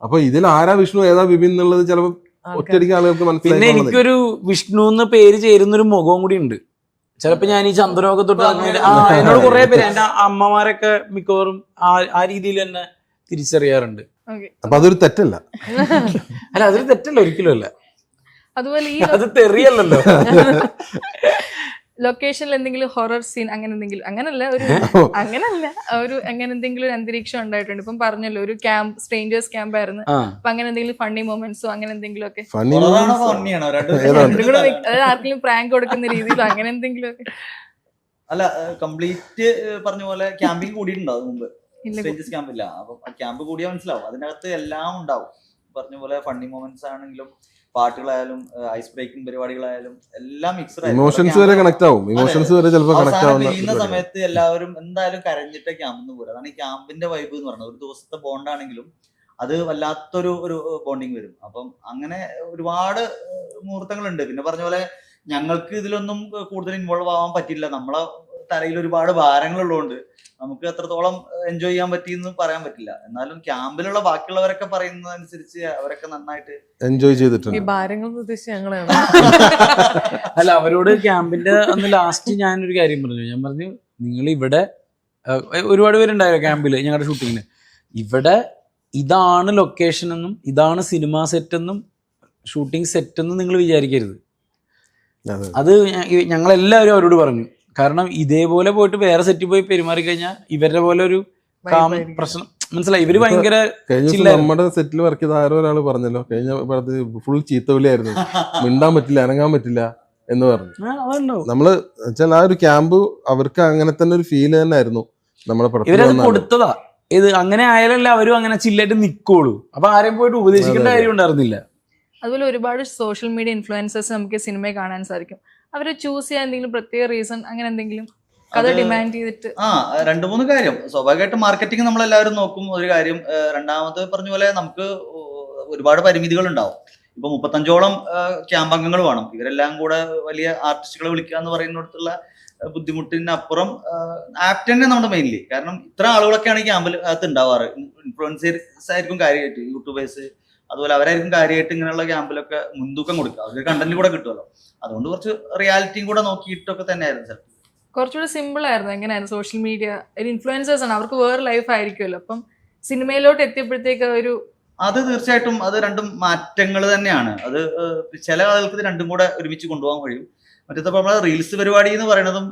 അപ്പൊ ഇതിൽ ആരാ വിഷ്ണു ഏതാ ബിബിൻ എന്നുള്ളത് ചിലപ്പോൾ ഒറ്റയടിക്ക് ആളുകൾക്ക് പിന്നെ മനസ്സിലായി എനിക്കൊരു വിഷ്ണു എന്ന പേര് ചേരുന്ന ഒരു മുഖവും കൂടി ഉണ്ട്. ചിലപ്പോ ഞാൻ ഈ ചന്ദ്രനൊക്കെ തൊട്ട് എന്നോട് കുറെ പേര് എന്റെ അമ്മമാരൊക്കെ മിക്കവാറും ആ രീതിയിൽ തന്നെ തിരിച്ചറിയാറുണ്ട്. അപ്പൊ അതൊരു തെറ്റല്ല. അല്ല അതൊരു തെറ്റല്ല ഒരിക്കലും അല്ല. അതുപോലെ ഈ അത് തെറിയല്ലല്ലോ. ലൊക്കേഷനിൽ എന്തെങ്കിലും ഹൊറർ സീൻ അങ്ങനെ എന്തെങ്കിലും അങ്ങനല്ല ഒരു അങ്ങനല്ല ഒരു അങ്ങനെ എന്തെങ്കിലും ഒരു അന്തരീക്ഷം ഉണ്ടായിട്ടുണ്ട്. ഇപ്പം പറഞ്ഞല്ലോ ഒരു ക്യാമ്പ് സ്ട്രേഞ്ചേഴ്സ് ക്യാമ്പ് ആയിരുന്നു. അപ്പൊ അങ്ങനെ എന്തെങ്കിലും ഫണ്ണി മൊമെന്റ്സോ അങ്ങനെ എന്തെങ്കിലും ഒക്കെ. അതായത് ആർക്കെങ്കിലും പ്രാങ്ക് കൊടുക്കുന്ന രീതിയിലോ അങ്ങനെ എന്തെങ്കിലും ഒക്കെ. അല്ല കംപ്ലീറ്റ് പറഞ്ഞ പോലെ ക്യാമ്പിംഗ് കൂടിയിട്ടുണ്ടാവും മുമ്പ്? സ്റ്റേജസ് ക്യാമ്പ് ഇല്ല. അപ്പൊ ക്യാമ്പ് കൂടിയാ മനസ്സിലാവും. അതിനകത്ത് എല്ലാം ഉണ്ടാവും. പറഞ്ഞ പോലെ ഫണ്ണി മൊമെന്റ്സ് ആണെങ്കിലും പാട്ടുകളായാലും ഐസ് ബ്രേക്കിംഗ് പരിപാടികളായാലും എല്ലാം മിക്സഡ് ഇമോഷൻസ് വരെ കണക്ട് ആവും. ഇമോഷൻസ് വരെ ചിലപ്പോൾ കണക്ട് ആവുന്ന സമയത്ത് എല്ലാവരും എന്തായാലും കരഞ്ഞിട്ട് ക്യാമ്പിന്ന് പോരാ. അതാണ് ഈ ക്യാമ്പിന്റെ വൈബ് എന്ന് പറയുന്നത്. ഒരു ദിവസത്തെ ബോണ്ടാണെങ്കിലും അത് വല്ലാത്തൊരു ഒരു ബോണ്ടിങ് വരും. അപ്പം അങ്ങനെ ഒരുപാട് മുഹൂർത്തങ്ങളുണ്ട്. പിന്നെ പറഞ്ഞ പോലെ ഞങ്ങൾക്ക് ഇതിലൊന്നും കൂടുതൽ ഇൻവോൾവ് ആവാൻ പറ്റില്ല. നമ്മളെ തലയിൽ ഒരുപാട് ഭാരങ്ങൾ ഉള്ളതുകൊണ്ട് നമുക്ക് എത്രത്തോളം എൻജോയ് ചെയ്യാൻ പറ്റിയെന്ന് പറയാൻ പറ്റില്ല. എന്നാലും ക്യാമ്പിലുള്ള ബാക്കിയുള്ളവരൊക്കെ പറയുന്നതനുസരിച്ച് അവരൊക്കെ നന്നായിട്ട് എൻജോയ് ഈ ചെയ്തിട്ടുണ്ട് ഭാരങ്ങൾ ഉദ്ദേശിച്ച് ഞങ്ങളാണ്. അല്ല അവരോട് ക്യാമ്പിന്റെ അന്ന് ലാസ്റ്റ് ഞാൻ ഒരു കാര്യം പറഞ്ഞു. ഞാൻ പറഞ്ഞു നിങ്ങൾ ഇവിടെ ഒരുപാട് പേരുണ്ടായിരുന്നു ക്യാമ്പിൽ ഞങ്ങളുടെ ഷൂട്ടിങ്ങിന്? ഇവിടെ ഇതാണ് ലൊക്കേഷൻ എന്നും ഇതാണ് സിനിമ സെറ്റ് എന്നും ഷൂട്ടിംഗ് സെറ്റ് എന്നും നിങ്ങൾ വിചാരിക്കരുത്. അതെ. അത് ഞങ്ങളെല്ലാവരും അവരോട് പറഞ്ഞു. കാരണം ഇതേപോലെ പോയിട്ട് വേറെ സെറ്റിൽ പോയി പെരുമാറി കഴിഞ്ഞാൽ ഇവരുടെ പോലെ ഒരു കാം പ്രശ്നം. മനസ്സിലായി? ഇവർ ഭയങ്കര നമ്മുടെ സെറ്റിൽ വർക്ക് ചെയ്ത ആരോ ഒരാൾ പറഞ്ഞല്ലോ കഴിഞ്ഞ പടത്തിൽ ഫുൾ ചീത്തവിളിയായിരുന്നു. മിണ്ടാൻ പറ്റില്ല അനങ്ങാൻ പറ്റില്ല എന്ന് പറഞ്ഞു. നമ്മൾ വെച്ചാൽ ആ ഒരു ക്യാമ്പ് അവർക്ക് അങ്ങനെ തന്നെ ഒരു ഫീൽ തന്നെ ആയിരുന്നു നമ്മളെ പടത്തിൽ ഇവരത് കൊടുത്തതാ. ഇത് അങ്ങനെ ആയാലല്ലേ അവരും അങ്ങനെ ചില്ലായിട്ട് നിക്കോളൂ അപ്പൊ ആരെയും പോയിട്ട് ഉപദേശിക്കേണ്ട. കാര്യം ഉണ്ടായിരുന്നില്ല അതുപോലെ ഒരുപാട് സോഷ്യൽ മീഡിയ ഇൻഫ്ലുവൻസേഴ്സ് നമുക്ക് സിനിമയെ കാണാൻ സാധിക്കും. അവരെ ചൂസ് ചെയ്യാൻ എന്തെങ്കിലും പ്രത്യേക റീസൺ അങ്ങനെ എന്തെങ്കിലും? കഥ ഡിമാൻഡ് ചെയ്തിട്ട്. ആ രണ്ടു മൂന്ന് കാര്യം. സ്വാഭാവികമായിട്ടും മാർക്കറ്റിംഗ് നമ്മൾ എല്ലാവരും നോക്കും. ഒരു കാര്യം രണ്ടാമത് പറഞ്ഞ പോലെ നമുക്ക് ഒരുപാട് പരിമിതികൾ ഉണ്ടാവും. ഇപ്പൊ മുപ്പത്തഞ്ചോളം ക്യാമ്പ് അംഗങ്ങൾ വേണം. ഇവരെല്ലാം കൂടെ വലിയ ആർട്ടിസ്റ്റുകളെ വിളിക്കുക എന്ന് പറയുന്നിടത്തുള്ള ബുദ്ധിമുട്ടിനപ്പുറം ആപ്റ്റ് തന്നെ നമ്മുടെ മെയിൻലി കാരണം ഇത്ര ആളുകളൊക്കെയാണ് ക്യാമ്പിൽ അകത്ത് ഉണ്ടാവാറ്. ഇൻഫ്ലുവൻസേഴ്സ് ആയിരിക്കും കാര്യമായിട്ട്. യൂട്യൂബേഴ്സ് അതുപോലെ അവരായിരിക്കും കാര്യമായിട്ട് ഇങ്ങനെയുള്ള ക്യാമ്പിലൊക്കെ മുൻതൂക്കം കൊടുക്കുക. അവർക്ക് കണ്ടന്റ് കൂടെ കിട്ടുമല്ലോ അതുകൊണ്ട് കുറച്ച് റിയാലിറ്റിയും കൂടെ നോക്കിയിട്ടൊക്കെ തന്നെയായിരുന്നു ചിലപ്പോൾ കുറച്ചുകൂടി സിമ്പിൾ ആയിരുന്നു. എങ്ങനെയായിരുന്നു? സോഷ്യൽ മീഡിയ ഒരു ഇൻഫ്ലുവൻസേഴ്സ് ആണ്. അവർക്ക് വേറെ ലൈഫ് ആയിരിക്കുമല്ലോ. അപ്പം സിനിമയിലോട്ട് എത്തിയപ്പോഴത്തേക്ക് ഒരു അത് തീർച്ചയായിട്ടും അത് രണ്ടും മാറ്റങ്ങൾ തന്നെയാണ്. അത് ചില ആളുകൾക്ക് ഇത് രണ്ടും കൂടെ ഒരുമിച്ച് കൊണ്ടുപോകാൻ കഴിയും. മറ്റേ നമ്മൾ റീൽസ് പരിപാടി എന്ന് പറയുന്നതും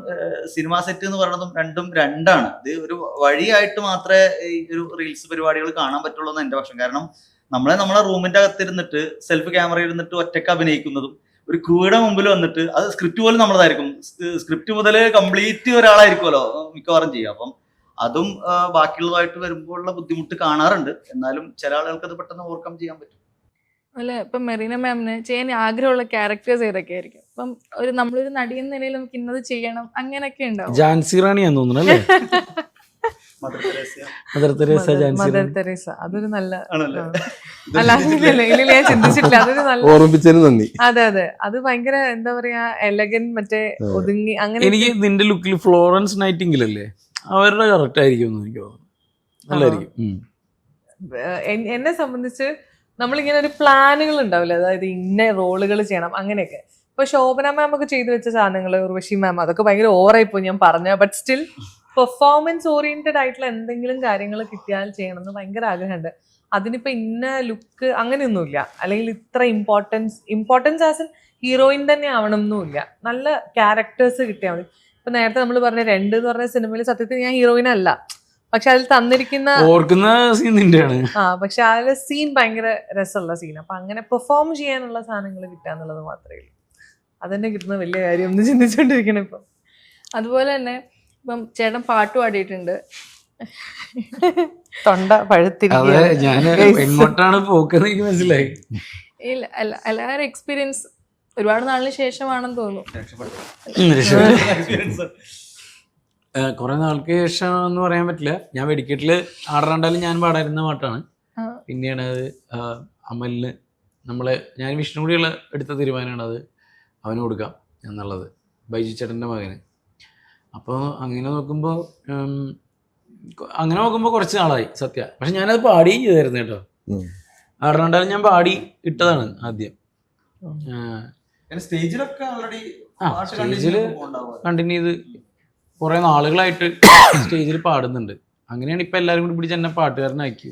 സിനിമ സെറ്റ് എന്ന് പറയുന്നതും രണ്ടും രണ്ടാണ്. ഇത് ഒരു വഴിയായിട്ട് മാത്രമേ ഈ ഒരു റീൽസ് പരിപാടികൾ കാണാൻ പറ്റുള്ളൂ എന്ന് എന്റെ പക്ഷം. കാരണം നമ്മളെ നമ്മളെ റൂമിന്റെ അകത്തിരുന്നിട്ട് സെൽഫ് ക്യാമറ ഇരുന്നിട്ട് ഒറ്റയ്ക്ക് അഭിനയിക്കുന്നതും ഒരു ക്രൂയുടെ മുമ്പിൽ വന്നിട്ട് അത് സ്ക്രിപ്റ്റ് പോലും നമ്മളതായിരിക്കും. സ്ക്രിപ്റ്റ് മുതൽ കംപ്ലീറ്റ് ഒരാളായിരിക്കുമല്ലോ മിക്കവാറും ചെയ്യുക. അപ്പം അതും ബാക്കിയുള്ളതായിട്ട് വരുമ്പോഴുള്ള ബുദ്ധിമുട്ട് കാണാറുണ്ട്. എന്നാലും ചില ആളുകൾക്ക് അത് പെട്ടെന്ന് ഓവർകം ചെയ്യാൻ പറ്റും. അല്ല ഇപ്പം മെറീന മാമിന് ചെയ്യാൻ ആഗ്രഹമുള്ള ക്യാരക്ടേഴ്സ് ഏതൊക്കെ ആയിരിക്കും? അപ്പം ഒരു നമ്മളൊരു നടി എന്ന നിലയിൽ നമുക്ക് ഇന്നത് ചെയ്യണം അങ്ങനെയൊക്കെ ഉണ്ടാവും. ജാൻസി റാണിയാന്ന് തോന്നുന്നു അല്ലേ? Mother Teresa Mother Teresa Jhansi Mother Teresa അതൊരു നല്ല. അല്ല ഇല്ല ഞാൻ ചിന്തിച്ചിട്ടില്ല. അതൊരു നല്ല ഓർമ്മിപ്പിച്ചതിന് നന്ദി. അതെ അതെ. അത് ഭയങ്കര എന്താ പറയാ എലഗൻ മറ്റേ ഒതുങ്ങി അങ്ങനെ എനിക്ക് നിന്റെ ലുക്കിൽ ഫ്ലോറൻസ് നൈറ്റിംഗിൽ അല്ലേ അവരുടെ കറക്റ്റ് ആയിരിക്കും എന്ന് എനിക്ക് തോന്നുന്നു. നല്ലതായിരിക്കും. എന്നെ സംബന്ധിച്ച് നമ്മളിങ്ങനെ ഒരു പ്ലാനുകൾ ഉണ്ടാവില്ല? അതായത് ഇന്ന റോളുകൾ ചെയ്യണം അങ്ങനെയൊക്കെ. ഇപ്പൊ ശോഭന മാം ഒക്കെ ചെയ്തു വെച്ച സാധനങ്ങൾ ഉർവശി മാം അതൊക്കെ ഭയങ്കര ഓവറായി പോയി ഞാൻ പറഞ്ഞ ബട്ട് സ്റ്റിൽ പെർഫോമൻസ് ഓറിയന്റഡ് ആയിട്ടുള്ള എന്തെങ്കിലും കാര്യങ്ങൾ കിട്ടിയാൽ ചെയ്യണം എന്ന് ഭയങ്കര ആഗ്രഹമുണ്ട്. അതിനിപ്പോ ഇന്ന ലുക്ക് അങ്ങനെയൊന്നുമില്ല. അല്ലെങ്കിൽ ഇത്ര importance importance as an heroine തന്നെ ആവണം എന്നുമില്ല നല്ല ക്യാരക്ടേഴ്സ് കിട്ടിയാൽ മതി. ഇപ്പൊ നേരത്തെ നമ്മൾ പറഞ്ഞ രണ്ട് എന്ന് പറഞ്ഞ സിനിമയിൽ സത്യത്തിൽ ഞാൻ ഹീറോയിൻ അല്ല. പക്ഷെ അതിൽ തന്നിരിക്കുന്ന ഓർക്കുന്ന സീൻ നിന്റെയാണ്. ആ പക്ഷെ അതിലെ സീൻ ഭയങ്കര രസമുള്ള സീൻ അപ്പൊ അങ്ങനെ പെർഫോം ചെയ്യാനുള്ള സാധനങ്ങൾ കിട്ടുക എന്നുള്ളത് മാത്രമേ ഉള്ളൂ. അതന്നെ കിട്ടുന്ന വലിയ കാര്യം ഒന്ന് ചിന്തിച്ചുകൊണ്ടിരിക്കണം ഇപ്പൊ. അതുപോലെ തന്നെ ഇപ്പം ചേട്ടൻ പാട്ട് പാടിയിട്ടുണ്ട്. തൊണ്ട പഴുത്തി ഞാൻ എങ്ങോട്ടാണ് പോക്കെന്ന് എനിക്ക് മനസ്സിലായി. ഇല്ല അല്ല എല്ലാവരും എക്സ്പീരിയൻസ് ഒരുപാട് നാളിന് ശേഷമാണെന്ന് തോന്നുന്നു. കുറെ നാൾക്ക് ശേഷം എന്ന് പറയാൻ പറ്റില്ല. ഞാൻ വെടിക്കെട്ടിൽ ആടറണ്ടാലും ഞാൻ പാടായിരുന്ന പാട്ടാണ്. പിന്നെയാണ് അത് അമലിന് നമ്മളെ ഞാൻ വിഷ്ണു കൂടിയുള്ള എടുത്ത തീരുമാനമാണ് അത്. അവന് കൊടുക്കാം എന്നുള്ളത്. ബൈജു ചേട്ടന്റെ മകന്. അപ്പോൾ അങ്ങനെ നോക്കുമ്പോൾ അങ്ങനെ നോക്കുമ്പോൾ കുറച്ച് നാളായി സത്യ. പക്ഷെ ഞാനത് പാടി ചെയ്തായിരുന്നു കേട്ടോ. ആടണ്ടാലും ഞാൻ പാടി ഇട്ടതാണ് ആദ്യം. സ്റ്റേജിലൊക്കെ ഓൾറെഡി സ്റ്റേജിൽ കണ്ടിന്യൂ ചെയ്ത് കുറേ നാളുകളായിട്ട് സ്റ്റേജിൽ പാടുന്നുണ്ട്. അങ്ങനെയാണ് ഇപ്പം എല്ലാവരും കൂടി പിടിച്ച് എന്നെ പാട്ടുകാരനാക്കി.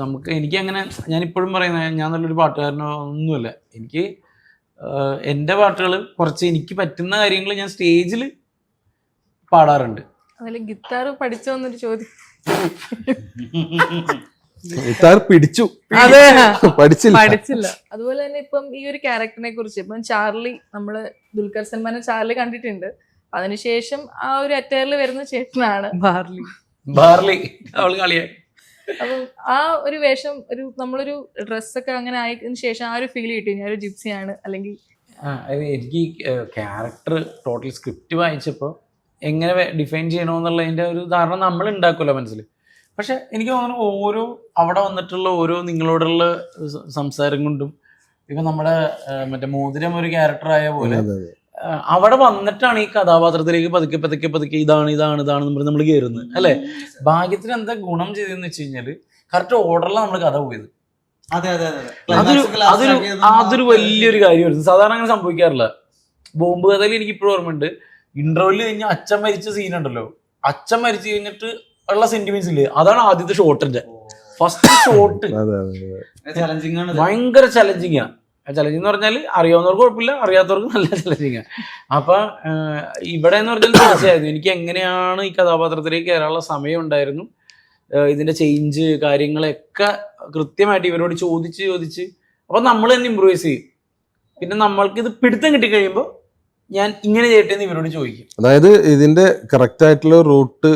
നമുക്ക് എനിക്ക് അങ്ങനെ ഞാൻ ഇപ്പോഴും പറയുന്നത് ഞാൻ നല്ലൊരു പാട്ടുകാരനോ ഒന്നുമല്ല. എനിക്ക് എന്റെ പാട്ടുകൾ കുറച്ച് എനിക്ക് പറ്റുന്ന കാര്യങ്ങൾ ഞാൻ സ്റ്റേജിൽ പാടാറുണ്ട്. അതിൽ ഗിത്താർ പഠിച്ചോ എന്നൊരു ചോദ്യം. ഗിത്താർ പിടിച്ചു. അതെ. പഠിച്ചില്ല. പഠിച്ചില്ല. അതുപോലെ തന്നെ ഇപ്പം ഈ ഒരു ക്യാരക്ടറിനെ കുറിച്ച് ഇപ്പം ചാർലി നമ്മൾ ദുൽഖർ സൽമാനെ ചാർലി കണ്ടിട്ടുണ്ട്. അതിനുശേഷം ആ ഒരു അറ്റയറിൽ വരുന്ന ചേട്ടനാണ് ബാർലി. ബാർലി. അവൾ കളിയായി അപ്പം ആ ഒരു വേഷം ഒരു നമ്മളൊരു ഡ്രസ്സൊക്കെ അങ്ങനെ ആയതിനു ശേഷം ആ ഒരു ഫീൽ കിട്ടി. ഞാൻ ഒരു ജിപ്സിയാണ്. അല്ലെങ്കിൽ എനിക്ക് ക്യാരക്ടർ ടോട്ടൽ സ്ക്രിപ്റ്റ് വായിച്ചപ്പോൾ എങ്ങനെ ഡിഫൈൻ ചെയ്യണമെന്നുള്ളതിന്റെ ഒരു ധാരണ നമ്മൾ ഉണ്ടാക്കുമല്ലോ മനസ്സിൽ. പക്ഷെ എനിക്ക് തോന്നുന്നു ഓരോ അവിടെ വന്നിട്ടുള്ള ഓരോ നിങ്ങളോടുള്ള സംസാരം കൊണ്ടും ഇപ്പൊ നമ്മുടെ മറ്റേ മോതിരം ഒരു ക്യാരക്ടറായ പോലെ അതെ, അതെ. അവിടെ വന്നിട്ടാണ് ഈ കഥാപാത്രത്തിലേക്ക് പതുക്കെ പതുക്കെ പതുക്കെ ഇതാണ് ഇതാണ് ഇതാണ് പറഞ്ഞ് നമ്മൾ കയറുന്നത് അല്ലെ? ഭാഗ്യത്തിന് എന്താ ഗുണം ചെയ്തെന്ന് വെച്ച് കഴിഞ്ഞാൽ കറക്റ്റ് ഓർഡറിലാണ് നമ്മൾ കഥ പോയത്. അതെ അതെ അതെ അതൊരു Climax ഒക്കെ last അതൊരു അതൊരു വലിയൊരു കാര്യമായിരുന്നു. സാധാരണ അങ്ങനെ സംഭവിക്കാറില്ല. ബോംബ് കഥയിൽ എനിക്ക് ഇപ്പോഴും ഓർമ്മയുണ്ട്. ഇന്റർവെൽ കഴിഞ്ഞ അച്ഛൻ മരിച്ച സീൻ ഉണ്ടല്ലോ. അച്ഛൻ മരിച്ചു കഴിഞ്ഞിട്ട് ഉള്ള സെന്റിമെന്റ്സ് ഇല്ലേ? അതാണ് ആദ്യത്തെ ഷോട്ടിന്റെ ഫസ്റ്റ് ഷോട്ട് അതെ, അതെ, അതെ. ചലഞ്ചിങ് ആണ് ഭയങ്കര ചലഞ്ചിങ് ആ. ചലഞ്ചിങ് എന്ന് പറഞ്ഞാൽ അറിയാവുന്നവർക്ക് കുഴപ്പമില്ല അറിയാത്തവർക്ക് നല്ല ചലഞ്ചിങ് അപ്പൊ ഇവിടെ എന്ന് പറഞ്ഞാൽ തീർച്ചയായിരുന്നു എനിക്ക് എങ്ങനെയാണ് ഈ കഥാപാത്രത്തിലേക്ക് കയറാനുള്ള സമയം ഉണ്ടായിരുന്നു. ഇതിന്റെ ചേഞ്ച് കാര്യങ്ങളൊക്കെ കൃത്യമായിട്ട് ഇവരോട് ചോദിച്ച് ചോദിച്ച്. അപ്പൊ നമ്മൾ തന്നെ ഇമ്പ്രൂവൈസ് ചെയ്യും. പിന്നെ നമ്മൾക്ക് ഇത് പിടുത്തം കിട്ടിക്കഴിയുമ്പോൾ ഞാൻ ഇങ്ങനെ ചെയ്യട്ടെ എന്ന് ഇവരോട് ചോദിക്കും. അതായത് ഇതിന്റെ കറക്റ്റ് ആയിട്ടുള്ള റൂട്ട്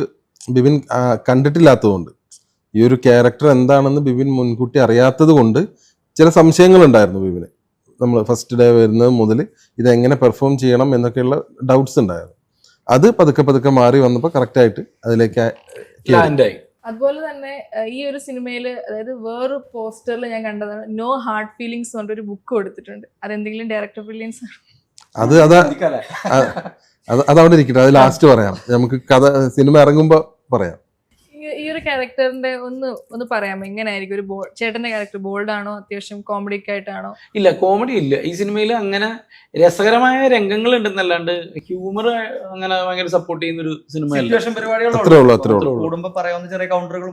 ബിബിൻ കണ്ടിട്ടില്ലാത്തതുകൊണ്ട്. ഈ ഒരു ക്യാരക്ടർ എന്താണെന്ന് ബിബിൻ മുൻകൂട്ടി അറിയാത്തത് കൊണ്ട് ചില സംശയങ്ങളുണ്ടായിരുന്നു ബിബിന് നമ്മൾ ഫസ്റ്റ് ഡേ വരുന്നത് മുതൽ ഇതെങ്ങനെ പെർഫോം ചെയ്യണം എന്നൊക്കെയുള്ള ഡൗട്ട്സ് ഉണ്ടായിരുന്നു. അത് പതുക്കെ പതുക്കെ മാറി വന്നപ്പോൾ കറക്റ്റ് ആയിട്ട് അതിലേക്ക്. ലാൻഡായി അതുപോലെ തന്നെ ഈ ഒരു സിനിമയിൽ അതായത് വേറൊരു പോസ്റ്ററിൽ ഞാൻ കണ്ടതാണ് നോ ഹാർട്ട് ഫീലിങ്സ് കൊണ്ട് ഒരു ബുക്ക് കൊടുത്തിട്ടുണ്ട്. അതെന്തെങ്കിലും ഡയറക്ടർ ബ്രില്യൻസ് അത് അതാ അത് അതവിടെ ഇരിക്കട്ടെ അത് ലാസ്റ്റ് പറയാം. നമുക്ക് കഥ സിനിമ ഇറങ്ങുമ്പോ പറയാം. ഈ ഒരു ക്യാരക്ടറിന്റെ ഒന്ന് ഒന്ന് പറയാമോ? എങ്ങനെയായിരിക്കും? ഒരു ബോൾ ചേട്ടന്റെ ക്യാരക്ടർ ബോൾഡ് ആണോ? അത്യാവശ്യം കോമഡിക്ക് ആയിട്ടാണോ? ഇല്ല കോമഡി ഇല്ല. ഈ സിനിമയിൽ അങ്ങനെ രസകരമായ രംഗങ്ങൾ ഉണ്ടെന്നല്ലാണ്ട് ഹ്യൂമർ അങ്ങനെ ഭയങ്കര സപ്പോർട്ട് ചെയ്യുന്ന ഒരു സിനിമ. ഉള്ളൂ. പറയാവുന്ന ചെറിയ കൗണ്ടറുകൾ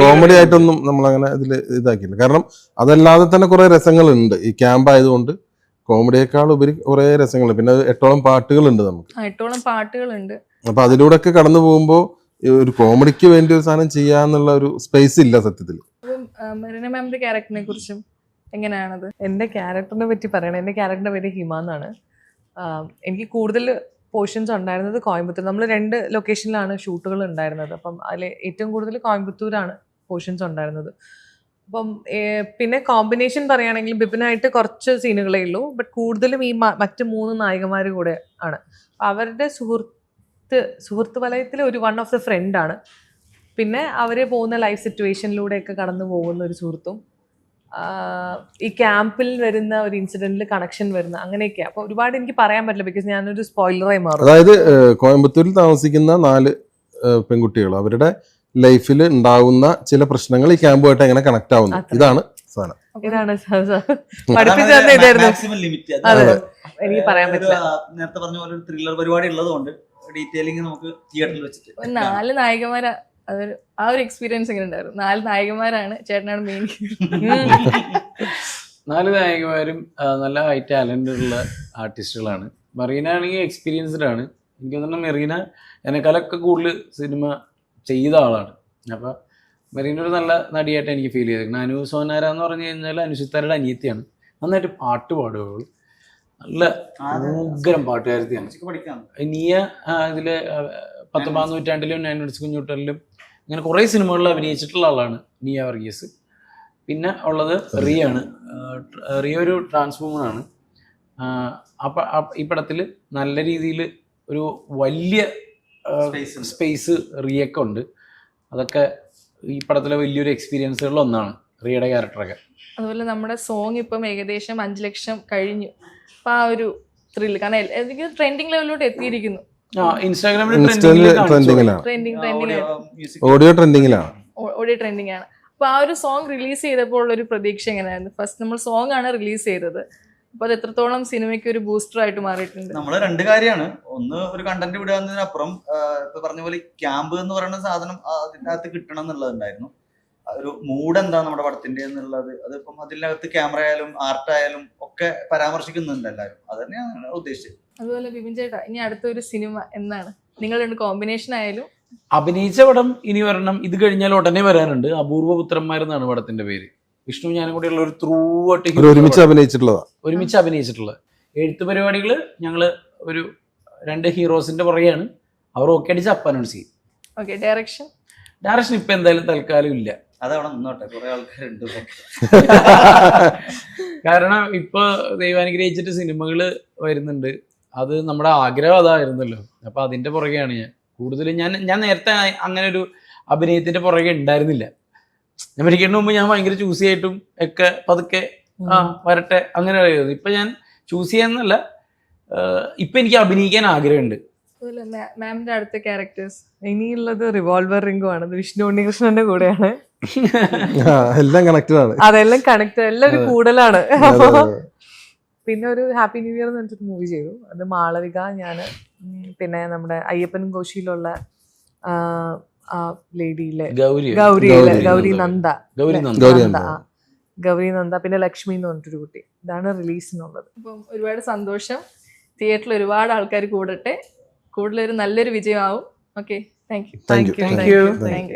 കോമഡി ആയിട്ടൊന്നും നമ്മൾ അങ്ങനെ ഇതിൽ ഇതാക്കിയില്ല. കാരണം അതല്ലാതെ തന്നെ കുറെ രസങ്ങളുണ്ട്. ഈ ക്യാമ്പ് ആയതുകൊണ്ട് കോമഡിയേക്കാൾ ഉപരി കുറെ രസങ്ങൾ പിന്നെ എട്ടോളം പാട്ടുകളുണ്ട് നമുക്ക്. ആ, എട്ടോളം പാട്ടുകളുണ്ട്. അപ്പൊ അതിലൂടെ ഒക്കെ കടന്നു പോകുമ്പോൾ ഒരു കോമഡിക്ക് വേണ്ടി ഒരു സാധനം ചെയ്യാന്നുള്ള ഒരു സ്പേസ് ഇല്ല സത്യത്തിൽ. മെറിന മാമിന്റെ ക്യാരക്ടറിനെ കുറിച്ചും എങ്ങനെയാണത്? എന്റെ ക്യാരക്ടറിനെ പറ്റി പറയണം എന്റെ ക്യാരക്ടറിന്റെ പേര് ഹിമ എന്നാണ്. എനിക്ക് കൂടുതൽ പോർഷൻസ് ഉണ്ടായിരുന്നത് കോയമ്പത്തൂർ. നമ്മൾ രണ്ട് ലൊക്കേഷനിലാണ് ഷൂട്ടുകൾ ഉണ്ടായിരുന്നത്. അപ്പം അതിൽ ഏറ്റവും കൂടുതൽ കോയമ്പത്തൂരാണ് പോർഷൻസ് ഉണ്ടായിരുന്നത്. അപ്പം പിന്നെ കോമ്പിനേഷൻ പറയുകയാണെങ്കിൽ ബിപിനായിട്ട് കുറച്ച് സീനുകളേ ഉള്ളൂ. ബട്ട് കൂടുതലും ഈ മറ്റു മൂന്ന് നായികമാർ കൂടെ ആണ്. അവരുടെ സുഹൃത്ത് സുഹൃത്ത് വലയത്തിലെ ഒരു വൺ ഓഫ് ദ ഫ്രണ്ടാണ് പിന്നെ അവർ പോകുന്ന ലൈഫ് സിറ്റുവേഷനിലൂടെയൊക്കെ കടന്നു പോകുന്ന ഒരു സുഹൃത്തും ഈ ക്യാമ്പിൽ വരുന്ന ഒരു ഇൻസിഡന്റിൽ കണക്ഷൻ വരുന്ന അങ്ങനെയൊക്കെ അപ്പോൾ ഒരുപാട് എനിക്ക് പറയാൻ പറ്റില്ല ബിക്കോസ് ഞാനൊരു സ്പോയിലറായി മാറും. അതായത് കോയമ്പത്തൂരിൽ താമസിക്കുന്ന നാല് പെൺകുട്ടികൾ. അവരുടെ ലൈഫിൽ ഉണ്ടാകുന്ന ചില പ്രശ്നങ്ങൾ ഈ ക്യാമ്പുമായിട്ട് എങ്ങനെ കണക്ട് ആവുന്നു. ഇതാണ് സാധനം. ഇതാണ്. എനിക്ക് പറയാൻ പറ്റില്ല. നേരത്തെ പറഞ്ഞ പോലെ ഒരു ത്രില്ലർ പരിപാടി ഉള്ളതുകൊണ്ട് ഡീറ്റെയിലിംഗ് നമുക്ക് തിയേറ്ററിൽ വെച്ചിട്ട് നാല് നായികമാരാ അതൊരു ആ ഒരു എക്സ്പീരിയൻസ് എങ്ങനെ ഉണ്ടായിരുന്നു? നാല് നായികമാരാണ് ചേട്ടനാണ് മെയിൻ നാല് നായകന്മാരും നല്ല ഹൈ ടാലന്റ് ഉള്ള ആർട്ടിസ്റ്റുകളാണ് മെറീന ആണെങ്കിൽ എക്സ്പീരിയൻസ്ഡ് ആണ്. എനിക്ക് തോന്നുന്നു മെറീന എന്നെക്കാളൊക്കെ കൂടുതൽ സിനിമ ചെയ്ത ആളാണ്. അപ്പോൾ മെറീന ഒരു നല്ല നടിയായിട്ട് എനിക്ക് ഫീൽ ചെയ്തിരിക്കുന്നത് അനു സോനാര എന്ന് പറഞ്ഞു കഴിഞ്ഞാൽ അനുഷിത്താരുടെ അനിയത്തിയാണ്. നന്നായിട്ട് പാട്ട് പാടുകയുള്ളൂ. നല്ല ഉഗ്രം പാട്ടുകാരത്തിയാണ് നീയ ഇതിൽ പത്തൊമ്പതാം നൂറ്റാണ്ടിലും നയൻസ് കുഞ്ഞുട്ടലിലും ഇങ്ങനെ കുറേ സിനിമകളിൽ അഭിനയിച്ചിട്ടുള്ള ആളാണ് നിയ വർഗീസ്. പിന്നെ ഉള്ളത് റിയ ആണ് റിയ ഒരു ട്രാൻസ്ഫോമർ ആണ് അപ്പം ഈ പടത്തിൽ നല്ല രീതിയിൽ ഒരു വലിയ. സ്പേസ് റിയൊക്കെ ഉണ്ട്. അതൊക്കെ ഈ പടത്തിലെ വലിയൊരു എക്സ്പീരിയൻസുകളിൽ ഒന്നാണ് റിയയുടെ ക്യാരക്ടറൊക്കെ അതുപോലെ നമ്മുടെ സോങ് ഇപ്പം ഏകദേശം അഞ്ച് ലക്ഷം കഴിഞ്ഞു. അപ്പൊ ആ ഒരു ത്രില്ല് കാരണം എനിക്ക് ട്രെൻഡിങ് ലെവലിലോട്ട് എത്തിയിരിക്കുന്നു. ഓഡിയോ മ്യൂസിക് ഓഡിയോ ട്രെൻഡിങ്ങിലാണ് ഓഡിയോ ട്രെൻഡിങ് ആണ്. അപ്പൊ ആ ഒരു സോങ് റിലീസ് ചെയ്തപ്പോൾ ഉള്ള ഒരു പ്രതീക്ഷ എങ്ങനെയായിരുന്നു? ഫസ്റ്റ് നമ്മൾ സോങ് ആണ് റിലീസ് ചെയ്തത്. അപ്പൊ അത് എത്രത്തോളം സിനിമയ്ക്ക് ഒരു ബൂസ്റ്റർ ആയിട്ട് മാറിയിട്ടുണ്ട്? നമ്മൾ രണ്ട് കാര്യമാണ്. ഒന്ന് ഒരു കണ്ടന്റ് വിടുക എന്നതിനപ്പുറം ഇപ്പൊ പറഞ്ഞ പോലെ ക്യാമ്പ് എന്ന് പറയുന്ന സാധനം അതിന്റെ അകത്ത് കിട്ടണം എന്നുള്ളതുണ്ടായിരുന്നു. ഒരു മൂഡ് എന്താ നമ്മുടെ പടത്തിന്റെ എന്നുള്ളത് അതിപ്പം അതിനകത്ത് ക്യാമറ ആയാലും ആർട്ട് ആയാലും ഒക്കെ പരാമർശിക്കുന്നുണ്ട് എല്ലാവരും. അത് തന്നെയാണ് ഉദ്ദേശിച്ചത്. അതുപോലെ ബിബിൻ ചേട്ടാ ഇനി അടുത്തൊരു സിനിമ എന്നാണ്? നിങ്ങൾ രണ്ട് കോമ്പിനേഷൻ ആയാലും? അഭിനയിച്ച പടം ഇനി വരണം. ഇത് കഴിഞ്ഞാൽ ഉടനെ വരാനുണ്ട്. അപൂർവ പുത്രന്മാരെന്നാണ് പടത്തിന്റെ പേര്. വിഷ്ണു ഞാനും കൂടെയുള്ള ഒരു ത്രൂ ഒട്ടി ഒരുമിച്ച് അഭിനയിച്ചിട്ടുള്ളതാ? ഒരുമിച്ച് അഭിനയിച്ചിട്ടുള്ളത്. എഴുത്ത് പരിപാടികൾ ഞങ്ങൾ ഒരു രണ്ട് ഹീറോസിന്റെ പുറകെയാണ്. അവർ ഓക്കെ അടിച്ച് അപ്പ് അനൗൺസ് ചെയ്യും ഓക്കെ ഡയറക്ഷൻ ഡയറക്ഷൻ ഇപ്പൊ എന്തായാലും തൽക്കാലം ഇല്ല. അതവിടെ നിന്നോട്ടെ കുറെ ആൾക്കാരുണ്ട്. കാരണം ഇപ്പൊ ദൈവാനുഗ്രഹിച്ചിട്ട് സിനിമകൾ വരുന്നുണ്ട്. അത് നമ്മുടെ ആഗ്രഹം അതായിരുന്നല്ലോ. അപ്പൊ അതിന്റെ പുറകെയാണ് ഞാൻ. കൂടുതലും ഞാൻ ഞാൻ നേരത്തെ അങ്ങനെ ഒരു അഭിനയത്തിന്റെ പുറകെ ഉണ്ടായിരുന്നില്ല. ഞാൻ മരിക്കുന്നതിന് മുമ്പ് ഞാൻ ഭയങ്കര ചൂസി ആയിട്ടും ഒക്കെ പതുക്കെ ആ വരട്ടെ അങ്ങനെ ആയിരുന്നു. ഇപ്പൊ ഞാൻ ചൂസ് ചെയ്യാന്നല്ല ഇപ്പൊ എനിക്ക് അഭിനയിക്കാൻ ആഗ്രഹമുണ്ട്. മാമിന്റെ അടുത്ത ക്യാരക്ടേഴ്സ് ഇനിയുള്ളത് റിവോൾവർ റിംഗു ആണ്. വിഷ്ണു ഉണ്ണികൃഷ്ണന്റെ കൂടെയാണ്. ആ, എല്ലാം കണക്റ്റഡ് ആണ്. അതെല്ലാം കണക്ട് എല്ലാം ഒരു അതെ. പിന്നെ ഒരു ഹാപ്പി ന്യൂ ഇയർ എന്ന് പറഞ്ഞിട്ട് മൂവി ചെയ്തു. അത് മാളവിക ഞാൻ പിന്നെ നമ്മുടെ അയ്യപ്പൻ കോശിയിലുള്ള ലേഡിയിലെ ഗൗരി ഗൗരിയിലെ ഗൗരി ഗൗരി നന്ദ. നന്ദ. ഗൗരി നന്ദ. ഗൗരി നന്ദ, നന്ദ. ഗൗരി നന്ദ പിന്നെ ലക്ഷ്മി എന്ന് പറഞ്ഞിട്ടൊരു കുട്ടി. ഇതാണ് റിലീസിനുള്ളത്. അപ്പം ഒരുപാട് സന്തോഷം. തിയേറ്ററിൽ ഒരുപാട് ആൾക്കാർ കൂടട്ടെ. കൂടുതലൊരു നല്ലൊരു വിജയമാവും. Okay. Thank you. Thank you. Thank Thank